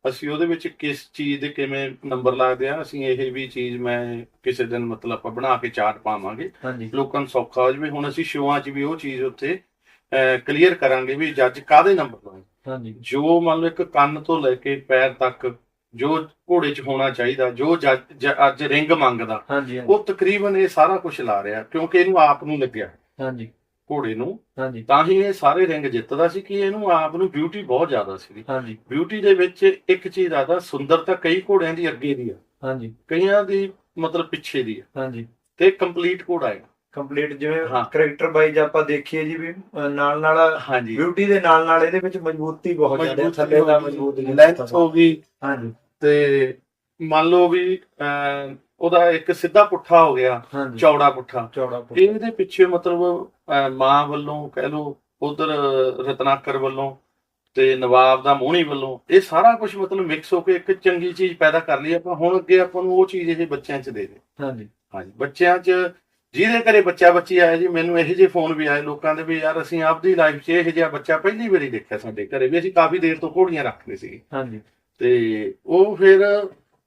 ਅਸੀਂ ਉਹਦੇ ਵਿੱਚ ਕਿਸ ਚੀਜ਼ ਦੇ ਕਿਵੇਂ ਨੰਬਰ ਲਾਦੇ ਆ ਅਸੀਂ ਇਹ ਵੀ ਚੀਜ਼ ਮੈਂ ਕਿਸੇ ਦਿਨ ਮਤਲਬ ਆਪਾਂ ਬਣਾ ਕੇ ਚਾਰਟ ਪਾਵਾਂਗੇ। ਲੋਕਾਂ ਨੂੰ ਸੌਖਾ ਹੋ ਜਾਵੇ। ਹੁਣ ਅਸੀਂ ਸ਼ੋਆਂ 'ਚ ਵੀ ਉਹ ਚੀਜ਼ ਉੱਥੇ ਕਲੀਅਰ ਕਰਾਂਗੇ ਵੀ ਜੱਜ ਕਾਦੇ ਨੰਬਰ ਲਾਏ ਹਾਂਜੀ। ਜੋ ਮੰਨ ਲਓ ਇੱਕ ਕੰਨ ਤੋਂ ਲੈ ਕੇ ਪੈਰ ਤੱਕ ਜੋ ਘੋੜੇ 'ਚ ਹੋਣਾ ਚਾਹੀਦਾ ਜੋ ਜੱਜ ਅੱਜ ਰਿੰਗ ਮੰਗਦਾ ਉਹ ਤਕਰੀਬਨ ਇਹ ਸਾਰਾ ਕੁਝ ਲਾ ਰਿਹਾ ਕਿਉਂਕਿ ਇਹਨੂੰ ਆਪ ਨੂੰ ਲੱਗਿਆ। ਹਾਂਜੀ। ਘੋੜੇ ਨੂੰ ਹਾਂਜੀ। ਤਾਂ ਹੀ ਇਹ ਸਾਰੇ ਰਿੰਗ ਜਿੱਤਦਾ ਸੀ ਕਿ ਇਹਨੂੰ ਆਪ ਨੂੰ ਬਿਊਟੀ ਬਹੁਤ ਜ਼ਿਆਦਾ ਸੀ। ਹਾਂਜੀ। ਬਿਊਟੀ ਦੇ ਵਿੱਚ ਇੱਕ ਚੀਜ਼ ਆਦਾ ਸੁੰਦਰਤਾ ਕਈ ਘੋੜਿਆਂ ਦੀ ਅੱਗੇ ਦੀ ਆ। ਹਾਂਜੀ। ਕਈਆਂ ਦੀ ਮਤਲਬ ਪਿੱਛੇ ਦੀ ਆ। ਹਾਂਜੀ। ਤੇ ਕੰਪਲੀਟ ਘੋੜਾ ਹੈ। ਕੰਪਲੀਟ ਜਿਵੇਂ। ਕੈਰੈਕਟਰ ਵਾਈਜ਼ ਆਪਾਂ ਦੇਖੀਏ ਜੀ ਵੀ ਨਾਲ ਨਾਲ ਹਾਂਜੀ। ਬਿਊਟੀ ਦੇ ਨਾਲ ਨਾਲ ਇਹਦੇ ਵਿੱਚ ਮਜ਼ਬੂਤੀ ਬਹੁਤ ਜ਼ਿਆਦਾ ਥੱਲੇ ਦਾ ਮਜ਼ਬੂਤ ਲੈਂਥ ਹੋ ਗਈ ਹਾਂਜੀ। ਤੇ ਮੰਨ ਲਓ ਵੀ ਉਹਦਾ ਇੱਕ ਸਿੱਧਾ ਪੁੱਠਾ ਹੋ ਗਿਆ ਚੌੜਾ ਪੁੱਠਾ। ਚੌੜਾ ਪੁੱਠਾ। ਇਹਦੇ ਪਿੱਛੇ ਮਤਲਬ ਮਾਂ ਵੱਲੋਂ ਕਹਿ ਲਓ ਉਧਰ ਰਤਨਾਕਰ ਵੱਲੋਂ ਤੇ ਨਵਾਬ ਦਾ ਮੋਹਣੀ ਵੱਲੋਂ ਇਹ ਸਾਰਾ ਕੁਝ ਮਤਲਬ ਮਿਕਸ ਹੋ ਕੇ ਇੱਕ ਚੰਗੀ ਚੀਜ਼ ਪੈਦਾ ਕਰ ਲਈ। ਆਪਾਂ ਹੁਣ ਅੱਗੇ ਆਪਾਂ ਨੂੰ ਉਹ ਚੀਜ਼ ਇਹ ਬੱਚਿਆਂ 'ਚ ਦੇ ਦੇ। ਹਾਂਜੀ। ਹਾਂਜੀ ਬੱਚਿਆਂ 'ਚ ਜਿਹਦੇ ਘਰੇ ਬੱਚਾ ਬੱਚੀ ਆਇਆ ਜੀ ਮੈਨੂੰ ਇਹੋ ਜਿਹੇ ਫੋਨ ਵੀ ਆਏ ਲੋਕਾਂ ਦੇ ਵੀ ਯਾਰ ਅਸੀਂ ਆਪਦੀ ਲਾਈਫ 'ਚ ਇਹੋ ਜਿਹਾ ਬੱਚਾ ਪਹਿਲੀ ਵਾਰੀ ਦੇਖਿਆ ਸਾਡੇ ਘਰੇ ਵੀ ਅਸੀਂ ਕਾਫੀ ਦੇਰ ਤੋਂ ਘੋੜੀਆਂ ਰੱਖਦੇ ਸੀ ਹਾਂਜੀ। ਤੇ ਉਹ ਫਿਰ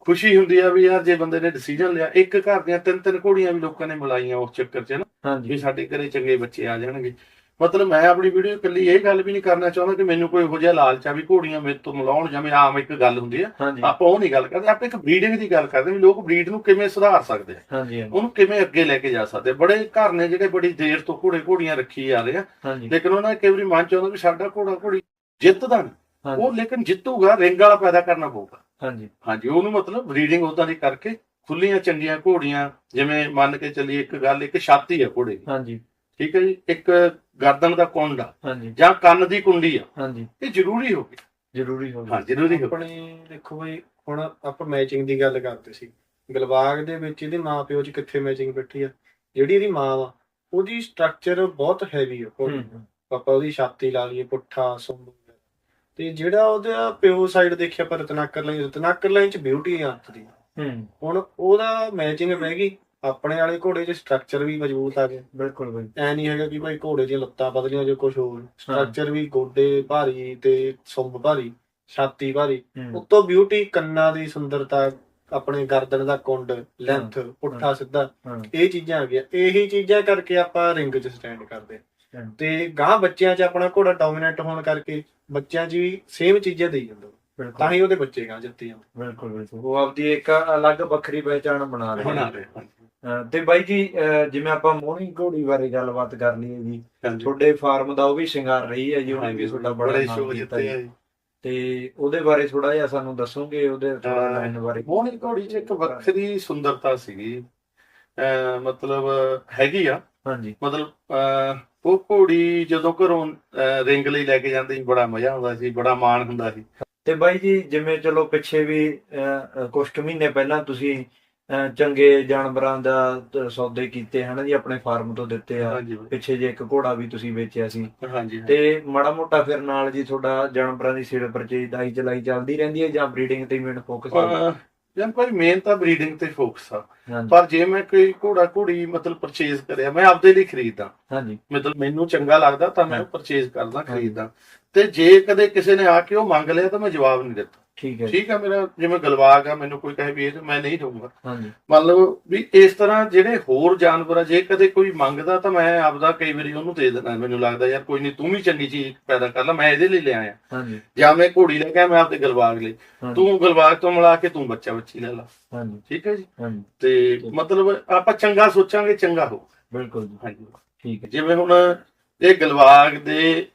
ਖੁਸ਼ੀ ਹੁੰਦੀ ਆ ਵੀ ਯਾਰ ਜੇ ਬੰਦੇ ਨੇ ਡਿਸੀਜਨ ਲਿਆ ਇੱਕ ਘਰ ਦੀਆਂ ਤਿੰਨ ਤਿੰਨ ਘੋੜੀਆਂ ਵੀ ਲੋਕਾਂ ਨੇ ਮਿਲਾਈਆਂ ਉਸ ਚੱਕਰ 'ਚ ਨਾ ਵੀ ਸਾਡੇ ਘਰੇ ਚੰਗੇ ਬੱਚੇ ਆ ਜਾਣਗੇ। ਮਤਲਬ ਮੈਂ ਆਪਣੀ ਵੀਡੀਓ ਇਕੱਲੀ ਇਹ ਗੱਲ ਵੀ ਨਹੀਂ ਕਰਨਾ ਚਾਹੁੰਦਾ ਕਿ ਮੈਨੂੰ ਕੋਈ ਇਹੋ ਜਿਹਾ ਲਾਲਚ ਆ ਵੀ ਘੋੜੀਆਂ ਮੇਰੇ ਤੋਂ ਮਿਲਾਉਣ ਜਾਂ ਮੈਂ ਆਮ ਇੱਕ ਗੱਲ ਹੁੰਦੀ ਆ। ਆਪਾਂ ਉਹ ਨਹੀਂ ਗੱਲ ਕਰਦੇ ਆਪਾਂ ਇੱਕ ਬਰੀਡਿੰਗ ਦੀ ਗੱਲ ਕਰਦੇ ਵੀ ਲੋਕ ਬਰੀਡ ਨੂੰ ਕਿਵੇਂ ਸੁਧਾਰ ਸਕਦੇ ਆ। ਉਹਨੂੰ ਕਿਵੇਂ ਅੱਗੇ ਲੈ ਕੇ ਜਾ ਸਕਦੇ। ਬੜੇ ਘਰ ਨੇ ਜਿਹੜੇ ਬੜੀ ਦੇਰ ਤੋਂ ਘੋੜੇ ਘੋੜੀਆਂ ਰੱਖੀ ਜਾ ਰਹੇ ਆ। ਲੇਕਿਨ ਉਹਨਾਂ ਨੇ ਕਈ ਵਾਰੀ ਮਨ ਚ ਆਉਂਦਾ ਵੀ ਸਾਡਾ ਘੋੜਾ ਘੋੜੀ ਜਿੱਤਦਾ ਉਹ ਲੇਕਿਨ ਜਿੱਤੂਗਾ ਰਿੰਗ ਵਾਲਾ ਪੈਦਾ ਕਰਨਾ ਪਊਗਾ। ਹਾਂਜੀ। ਹਾਂਜੀ ਉਹਨੂੰ ਮਤਲਬ ਬਰੀਡਿੰਗ ਉਦਾਂ ਦੀ ਕਰਕੇ ਖੁੱਲੀਆਂ ਚੰਗੀਆਂ ਘੋੜੀਆਂ ਜਿਵੇਂ ਮੰਨ ਕੇ ਚੱਲੀਏ ਇੱਕ ਗੱਲ ਇੱਕ ਛਾਤੀ ਆ ਘੋੜੇ ਦੀ। ਹਾਂਜੀ। ਠੀਕ ਹੈ ਜੀ? ਇੱਕ ਗਰਦਨ ਦਾ ਕੁੰਡ ਆ ਹਾਂਜੀ। ਜਾਂ ਕੰਨ ਦੀ ਕੁੰਡੀ ਆ। ਹਾਂਜੀ। ਇਹ ਜ਼ਰੂਰੀ ਹੋ ਗਿਆ ਜ਼ਰੂਰੀ ਹੋ ਹਾਂ ਜ਼ਰੂਰੀ ਹੋ ਆਪਣੇ ਦੇਖੋ ਬਈ ਹੁਣ ਆਪਾਂ ਮੈਚਿੰਗ ਦੀ ਗੱਲ ਕਰਦੇ ਸੀ। ਗਲਬਾਗ ਦੇ ਵਿੱਚ ਇਹਦੇ ਮਾਂ ਪਿਓ 'ਚ ਕਿੱਥੇ ਮੈਚਿੰਗ ਬੈਠੀ ਆ? ਜਿਹੜੀ ਇਹਦੀ ਮਾਂ ਵਾ ਉਹਦੀ ਸਟਰਕਚਰ ਬਹੁਤ ਹੈਵੀ ਆ। ਆਪਾਂ ਉਹਦੀ ਛਾਤੀ ਲਾ ਲਈਏ ਪੁੱਠਾ ਸੁੰਬ ਤੇ ਜਿਹੜਾ ਉਹਦਾ ਪਿਓ ਸਾਈਡ ਦੇਖਿਆ ਪਰ ਰਤਨਾਕਰ ਲਾਈਨ ਰਤਨਾਕਰ ਲਾਈਨ 'ਚ ਬਿਊਟੀ ਆ ਅੰਤ ਦੀ। ਹੂੰ। ਹੁਣ ਉਹਦਾ ਮੈਚਿੰਗ ਬਹਿ ਗਈ ਆਪਣੇ ਵਾਲੇ ਘੋੜੇ 'ਚ ਸਟਰਕਚਰ ਵੀ ਮਜ਼ਬੂਤ ਆ ਗਿਆ ਬਿਲਕੁਲ ਬਈ। ਐ ਨਹੀਂ ਹੈਗਾ ਕਿ ਭਾਈ ਘੋੜੇ ਦੀਆਂ ਲੱਤਾਂ ਬਦਲੀਆਂ ਜੋ ਕੁਝ ਹੋਰ। ਸਟਰਕਚਰ ਵੀ ਗੋਡੇ ਭਾਰੀ ਤੇ ਸੁੰਬ ਭਾਰੀ ਛਾਤੀ ਭਾਰੀ। ਉੱਤੋਂ ਬਿਊਟੀ ਕੰਨਾਂ ਦੀ ਸੁੰਦਰਤਾ ਆਪਣੇ ਗਰਦਨ ਦਾ ਕੁੰਡ ਲੈਂਥ ਪੁੱਠਾ ਸਿੱਧਾ। ਇਹ ਚੀਜ਼ਾਂ ਆ ਗਿਆ ਇਹੀ ਚੀਜ਼ਾਂ ਕਰਕੇ ਆਪਾਂ ਰਿੰਗ 'ਚ ਸਟੈਂਡ ਕਰਦੇ। ਤੇ ਗਾਂ ਬੱਚਿਆਂ 'ਚ ਆਪਣਾ ਘੋੜਾ ਡੋਮੀਨੈਂਟ ਹੋਣ ਕਰਕੇ ਬੱਚਿਆਂ 'ਚ ਵੀ ਸੇਮ ਚੀਜ਼ਾਂ ਦੇਈ ਜਾਂਦਾ ਤਾਂ ਬਿਲਕੁਲ। ਹੀ ਉਹਦੇ ਬੱਚੇ ਗਾਂ ਜਿੱਤੇ ਜਾਂਦੇ ਬਿਲਕੁਲ ਬਿਲਕੁਲ। ਉਹ ਆਪਦੀ ਇੱਕ ਅਲੱਗ ਵੱਖਰੀ ਪਹਿਚਾਣ ਬਣਾ ਰਹੇ ਨੇ। ਤੇ ਬਾਈ ਜੀ ਜਿਵੇਂ ਆਪਾਂ ਮੋਹਣੀ ਘੋੜੀ ਬਾਰੇ ਗੱਲਬਾਤ ਕਰ ਲਈਏ ਜੀ ਤੁਹਾਡੇ ਫਾਰਮ ਦਾ ਉਹ ਵੀ ਸ਼ਿੰਗਾਰ ਰਹੀ ਹੈ ਜੀ ਉਹਨੇ ਵੀ ਤੁਹਾਡਾ ਬੜਾ ਸ਼ੋਅ ਕੀਤਾ ਜਿੱਤੇ ਜੀ। ਤੇ ਉਹਦੇ ਬਾਰੇ ਥੋੜਾ ਜਿਹਾ ਸਾਨੂੰ ਦੱਸੋਗੇ ਉਹਦੇ ਥੋੜਾ ਹਾਂ। ਲਾਈਨ ਬਾਰੇ? ਮੋਹਣੀ ਘੋੜੀ 'ਚ ਇੱਕ ਵੱਖਰੀ ਸੁੰਦਰਤਾ ਸੀਗੀ। ਮਤਲਬ ਹੈਗੀ ਆ। ਹਾਂਜੀ। ਮਤਲਬ ਉਹ ਘੋੜੀ ਜਦੋਂ ਘਰੋਂ ਰਿੰਗ ਲਈ ਲੈ ਕੇ ਜਾਂਦੇ ਸੀ ਬੜਾ ਮਜ਼ਾ ਆਉਂਦਾ ਸੀ ਬੜਾ ਮਾਣ ਹੁੰਦਾ ਸੀ। ਤੇ ਬਾਈ ਜੀ ਜਿਵੇਂ ਚਲੋ ਪਿੱਛੇ ਵੀ ਕੁਝ ਕੁ ਮਹੀਨੇ ਪਹਿਲਾਂ ਤੁਸੀਂ ਚੰਗੇ ਜਾਨਵਰਾਂ ਦਾ ਸੌਦੇ ਕੀਤੇ ਹਨ ਜੀ ਆਪਣੇ ਫਾਰਮ ਤੋਂ ਦਿੱਤੇ ਆ। ਪਿੱਛੇ ਜੇ ਇੱਕ ਘੋੜਾ ਵੀ ਤੁਸੀਂ ਵੇਚਿਆ ਸੀ। ਤੇ ਮਾੜਾ ਮੋਟਾ ਫਿਰ ਨਾਲ ਜੀ ਤੁਹਾਡਾ ਜਾਨਵਰਾਂ ਦੀ ਸੇਲ ਪਰਚੇਜ ਦਾਈ ਚਲਾਈ ਚੱਲਦੀ ਰਹਿੰਦੀ ਹੈ ਜਾਂ ਬਰੀਡਿੰਗ ਤੇ ਮੇਨ ਫੋਕਸ ਹੈ ਜਨ ਭਾਈ ਮੇਨ ਤਾਂ ਬਰੀਡਿੰਗ ਤੇ ਫੋਕਸ ਆ। ਪਰ ਜੇ ਮੈਂ ਕੋਈ ਘੋੜਾ ਘੋੜੀ ਮਤਲਬ ਪਰਚੇਜ਼ ਕਰਿਆ ਮੈਂ ਆਪਦੇ ਲਈ ਖਰੀਦਦਾ। ਹਾਂਜੀ। ਮਤਲਬ ਮੈਨੂੰ ਚੰਗਾ ਲੱਗਦਾ ਤਾਂ ਮੈਂ ਹਾਂ। ਪਰਚੇਜ਼ ਕਰਦਾ ਖਰੀਦਦਾ। ਤੇ ਜੇ ਕਦੇ ਕਿਸੇ ਨੇ ਆ ਕੇ ਉਹ ਮੰਗ ਲਿਆ ਤਾਂ ਮੈਂ ਜਵਾਬ ਨਹੀਂ ਦਿੱਤਾ। ਠੀਕ ਹੈ ਠੀਕ ਆ ਮੇਰਾ ਜਿਵੇਂ ਗਲਵਾਗ ਆ ਮੈਨੂੰ ਕੋਈ ਕਹੇ ਵੀ ਇਹ ਮੈਂ ਨਹੀਂ ਦਊਂਗਾ। ਹਾਂਜੀ। ਮਤਲਬ ਵੀ ਇਸ ਤਰ੍ਹਾਂ ਜਿਹੜੇ ਹੋਰ ਜਾਨਵਰ ਆ ਜੇ ਕਦੇ ਕੋਈ ਮੰਗਦਾ ਤਾਂ ਮੈਂ ਆਪਦਾ ਕਈ ਵਾਰੀ ਉਹਨੂੰ ਦੇ ਦਿੰਦਾ। ਮੈਨੂੰ ਲੱਗਦਾ ਯਾਰ ਕੋਈ ਨਹੀਂ ਤੂੰ ਵੀ ਚੰਗੀ ਚੀਜ਼ ਪੈਦਾ ਕਰ ਲੈ ਮੈਂ ਇਹਦੇ ਲਈ ਲਿਆ ਆ ਹਾਂਜੀ। ਜਾਂ ਮੈਂ ਘੋੜੀ ਲੈ ਕੇ ਮੈਂ ਆਪਦੇ ਗਲਵਾਗ ਲਈ। ਤੂੰ ਗਲਵਾਗ ਤੋਂ ਮਿਲਾ ਕੇ ਤੂੰ ਬੱਚਾ ਬੱਚੀ ਲੈ ਲਾ। ਹਾਂਜੀ। ਠੀਕ ਹੈ ਜੀ? ਹਾਂਜੀ। ਤੇ ਮਤਲਬ ਆਪਾਂ ਚੰਗਾ ਸੋਚਾਂਗੇ ਚੰਗਾ ਹੋ। ਬਿਲਕੁਲ ਜੀ। ਹਾਂਜੀ। ਠੀਕ ਹੈ। ਜਿਵੇਂ ਹੁਣ ਇਹ ਗਲਵਾਗ ਦੇ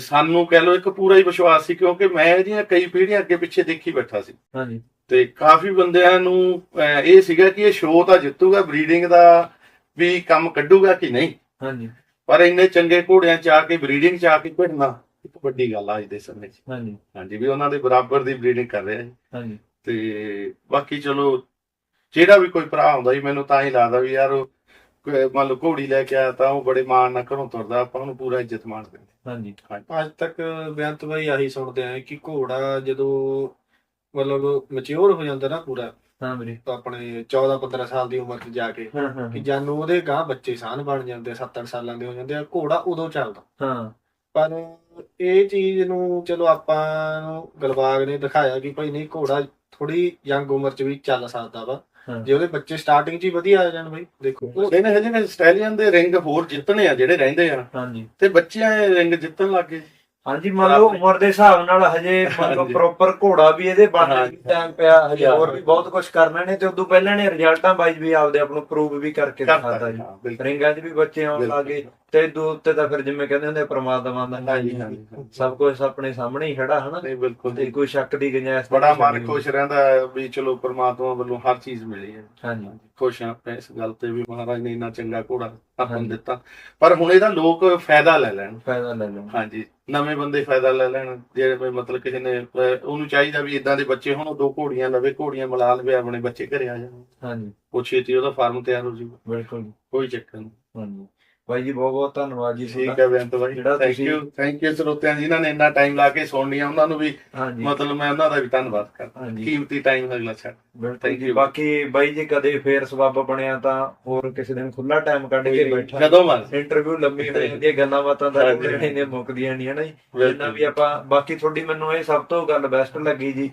ਸਾਨੂੰ ਕਹਿ ਲਓ ਇੱਕ ਪੂਰਾ ਹੀ ਵਿਸ਼ਵਾਸ ਸੀ ਕਿਉਂਕਿ ਮੈਂ ਇਹਦੀਆਂ ਕਈ ਪੀੜ੍ਹੀਆਂ ਅੱਗੇ ਪਿੱਛੇ ਦੇਖੀ ਬੈਠਾ ਸੀ। ਹਾਂਜੀ। ਤੇ ਕਾਫੀ ਬੰਦਿਆਂ ਨੂੰ ਇਹ ਸੀਗਾ ਕਿ ਇਹ ਸ਼ੋਅ ਤਾਂ ਜਿੱਤੂਗਾ ਬਰੀਡਿੰਗ ਦਾ ਵੀ ਕੰਮ ਕੱਢੂਗਾ ਕਿ ਨਹੀਂ? ਹਾਂਜੀ। ਪਰ ਇੰਨੇ ਚੰਗੇ ਘੋੜਿਆਂ ਚ ਆ ਕੇ ਬਰੀਡਿੰਗ ਚ ਆ ਕੇ ਭਿੜਨਾ ਇੱਕ ਵੱਡੀ ਗੱਲ ਆ ਅੱਜ ਦੇ ਸਮੇਂ 'ਚ। ਹਾਂਜੀ। ਹਾਂਜੀ ਵੀ ਉਹਨਾਂ ਦੇ ਬਰਾਬਰ ਦੀ ਬਰੀਡਿੰਗ ਕਰ ਰਿਹਾ ਜੀ ਹਾਂਜੀ। ਤੇ ਬਾਕੀ ਚਲੋ ਜਿਹੜਾ ਵੀ ਕੋਈ ਭਰਾ ਹੁੰਦਾ ਜੀ ਮੈਨੂੰ ਤਾਂ ਹੀ ਲੱਗਦਾ ਵੀ ਯਾਰ ਉਹ ਮੰਨ ਲਓ ਘੋੜੀ ਲੈ ਕੇ ਆਇਆ ਤਾਂ ਉਹ ਬੜੇ ਮਾਣ ਨਾਲ ਘਰੋਂ ਤੁਰਦਾ ਆਪਾਂ ਉਹਨੂੰ ਪੂਰਾ ਇੱਜ਼ਤ ਮਾਣ ਦਿੰਦੇ ਹਾਂਜੀ। ਅੱਜ ਤੱਕ ਬੇਅੰਤ ਭਾਈ ਆਹੀ ਸੁਣਦੇ ਆਏ ਕਿ ਘੋੜਾ ਜਦੋਂ ਮਤਲਬ ਮੈਚੁਰ ਹੋ ਜਾਂਦਾ ਨਾ ਪੂਰਾ ਹਾਂ ਵੀਰੇ। ਤਾਂ ਆਪਣੇ 14 15 ਸਾਲ ਦੀ ਉਮਰ 'ਚ ਜਾ ਕੇ ਹਾਂ ਹਾਂ ਕਿ ਜਾਨੂੰ ਉਹਦੇ ਗਾਂ ਬੱਚੇ ਸਾਨ ਬਣ ਜਾਂਦੇ 7-8 ਸਾਲਾਂ ਦੇ ਹੋ ਜਾਂਦੇ ਆ ਘੋੜਾ ਉਦੋਂ ਚੱਲਦਾ। ਹਾਂ। ਪਰ ਇਹ ਚੀਜ਼ ਨੂੰ ਚਲੋ ਆਪਾਂ ਨੂੰ ਗਲਬਾਗ ਨੇ ਦਿਖਾਇਆ ਕਿ ਭਾਈ ਨਹੀਂ ਘੋੜਾ ਥੋੜੀ ਯੰਗ ਉਮਰ 'ਚ ਵੀ ਚੱਲ ਸਕਦਾ ਵਾ। ਜੇ ਉਹਦੇ ਬੱਚੇ ਸਟਾਰਟਿੰਗ 'ਚ ਹੀ ਵਧੀਆ ਆ ਜਾਣ ਬਈ ਦੇਖੋ। ਉਹ ਇਹਨੇ ਹਜੇ ਨੇ ਸਟੈਲੀਅਨ ਦੇ ਰਿੰਗ ਹੋਰ ਜਿੱਤਣੇ ਆ ਜਿਹੜੇ ਰਹਿੰਦੇ ਆ। ਹਾਂਜੀ। ਤੇ ਬੱਚਿਆਂ ਇਹ ਰਿੰਗ ਜਿੱਤਣ ਲੱਗ ਹਾਂਜੀ ਮੰਨ ਲਓ ਉਮਰ ਦੇ ਹਿਸਾਬ ਨਾਲ ਹਜੇ ਮੰਨ ਲਓ ਹਾਂਜੀ। ਪ੍ਰੋਪਰ ਘੋੜਾ ਵੀ ਇਹਦੇ ਬਣਨ। ਦੀ ਟਾਈਮ ਪਿਆ ਹਜੇ। ਹੋਰ ਵੀ ਬਹੁਤ ਕੁਝ ਕਰਨਾ ਨੇ ਤੇ ਉਦੋਂ ਪਹਿਲਾਂ ਨੇ ਰਿਜ਼ਲਟਾਂ ਵਾਈਜ਼ ਵੀ ਆਪਦੇ ਆਪ ਨੂੰ ਪ੍ਰੂਵ ਵੀ ਕਰਕੇ ਦਿਖਾਤਾ ਜੀ ਰਿੰਗਾਂ 'ਚ ਵੀ ਬੱਚੇ ਆਉਣ। ਲੱਗੇ ਤੇ ਦੋ ਉੱਤੇ ਤਾਂ ਫਿਰ ਜਿਵੇਂ ਕਹਿੰਦੇ ਹੁੰਦੇ ਪ੍ਰਮਾਤਮਾ ਦਾ ਹਾਂਜੀ ਹਾਂਜੀ। ਸਭ ਕੁਝ ਆਪਣੇ ਸਾਹਮਣੇ ਹੀ ਖੜਾ ਹਨਾ ਨਹੀਂ ਬਿਲਕੁਲ ਤੇ ਕੋਈ ਸ਼ੱਕ ਦੀ ਗੁੰਜਾਇਸ਼ ਬੜਾ ਮਨ। ਖੁਸ਼ ਰਹਿੰਦਾ ਵੀ ਚਲੋ ਪ੍ਰਮਾਤਮਾ ਵੱਲੋਂ ਹਰ ਚੀਜ਼ ਮਿਲੀ ਹੈ ਹਾਂਜੀ ਖੁਸ਼ ਹਾਂ ਆਪਾਂ ਇਸ ਗੱਲ ਤੇ ਵੀ ਮਹਾਰਾਜ ਨੇ ਇੰਨਾ ਚੰਗਾ ਘੋੜਾ ਆਪਾਂ। ਦਿੱਤਾ ਪਰ ਹੁਣ ਇਹਦਾ ਲੋਕ ਫਾਇਦਾ ਲੈ ਲੈਣ ਫਾਇਦਾ ਲੈ ਲਓ ਹਾਂਜੀ ਨਵੇਂ ਬੰਦੇ ਫਾਇਦਾ ਲੈ ਲੈਣ ਜਿਹੜੇ ਮਤਲਬ ਕਿਸੇ ਨੇ ਉਹਨੂੰ ਚਾਹੀਦਾ ਵੀ ਇਦਾਂ ਦੇ ਬੱਚੇ ਹੋਣ ਉਹ ਦੋ ਘੋੜੀਆਂ ਲਵੇ ਘੋੜੀਆਂ ਮਿਲਾ ਲਵੇ ਆਪਣੇ ਬੱਚੇ ਘਰੇ ਆ ਜਾਣ। ਹਾਂਜੀ। ਉਹ ਛੇਤੀ ਉਹਦਾ ਫਾਰਮ ਤਿਆਰ ਹੋ ਜਾਊਗਾ। ਬਿਲਕੁਲ ਕੋਈ ਚੱਕਰ ਨਹੀਂ। ਹਾਂਜੀ। ਬਾਈ ਜੀ ਬਹੁਤ ਬਹੁਤ ਧੰਨਵਾਦ ਜੀ ਠੀਕ ਹੈ ਬੇਅੰਤ ਜਿਹੜਾ ਥੈਂਕ ਯੂ ਥੈਂਕ ਯੂ ਸਰੋਤਿਆਂ ਜਿਨ੍ਹਾਂ ਨੇ ਇੰਨਾ ਟਾਈਮ ਲਾ ਕੇ ਸੁਣਨੀਆਂ ਉਹਨਾਂ ਨੂੰ ਵੀ ਮਤਲਬ ਮੈਂ ਉਹਨਾਂ ਦਾ ਵੀ ਧੰਨਵਾਦ ਕਰਦਾ। ਕੀਮਤੀ ਟਾਈਮ ਅਗਲਾ ਛੱਡ ਜੀ। you. ਬਾਕੀ ਬਾਈ ਜੀ ਕਦੇ ਫੇਰ ਸਬੱਬ ਬਣਿਆ ਤਾਂ ਹੋਰ ਕਿਸੇ ਦਿਨ ਖੁੱਲਾ ਟਾਈਮ ਕੱਢ ਕੇ ਬੈਠਾ ਜਦੋਂ ਮਰ ਇੰਟਰਵਿਊ ਲੰਮੀ ਹੋ ਜਾਂਦੀ ਹੈ ਗੱਲਾਂ ਬਾਤਾਂ ਦਾ। ਜਿਹੜੇ ਨੇ ਮੁੱਕਦੀਆਂ ਨਹੀਂ ਹਨਾ ਜੀ। ਜਿੰਨਾ ਵੀ ਆਪਾਂ ਬਾਕੀ ਤੁਹਾਡੀ ਮੈਨੂੰ ਇਹ ਸਭ ਤੋਂ ਗੱਲ ਬੈਸਟ ਲੱਗੀ ਜੀ।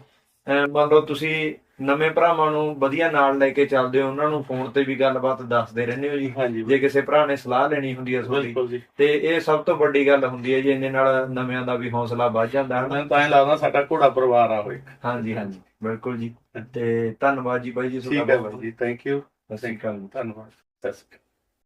ਮੰਨ ਲਓ ਤੁਸੀਂ ਨਵੇਂ ਭਰਾਵਾਂ ਨੂੰ ਵਧੀਆ ਨਾਲ ਲੈ ਕੇ ਚੱਲਦੇ ਹੋ ਉਹਨਾਂ ਨੂੰ ਫੋਨ ਤੇ ਵੀ ਗੱਲਬਾਤ ਦੱਸਦੇ ਰਹਿੰਦੇ ਹੋ ਜੀ। ਜੇ ਕਿਸੇ ਭਰਾ ਨੇ ਸਲਾਹ ਲੈਣੀ ਹੁੰਦੀ ਹੈ ਤੁਹਾਡੀ ਤੇ ਇਹ ਸਭ ਤੋਂ ਵੱਡੀ ਗੱਲ ਹੁੰਦੀ ਹੈ ਜੀ ਇਹਦੇ ਨਾਲ ਨਵਿਆਂ ਦਾ ਵੀ ਹੌਸਲਾ ਵੱਧ ਜਾਂਦਾ ਹੈ ਮੈਨੂੰ ਤਾਂ ਐਂ ਲੱਗਦਾ ਸਾਡਾ ਘੋੜਾ ਪਰਿਵਾਰ ਆ ਹੋਏ ਹਾਂਜੀ ਹਾਂਜੀ ਬਿਲਕੁਲ ਜੀ। ਤੇ ਧੰਨਵਾਦ ਜੀ ਬਾਈ ਜੀ ਹੈ ਬਹੁਤ। ਜੀ ਥੈਂਕ ਯੂ ਸਤਿ ਸ਼੍ਰੀ ਅਕਾਲ ਧੰਨਵਾਦ। ਸਤਿ ਸ਼੍ਰੀ ਅਕਾਲ।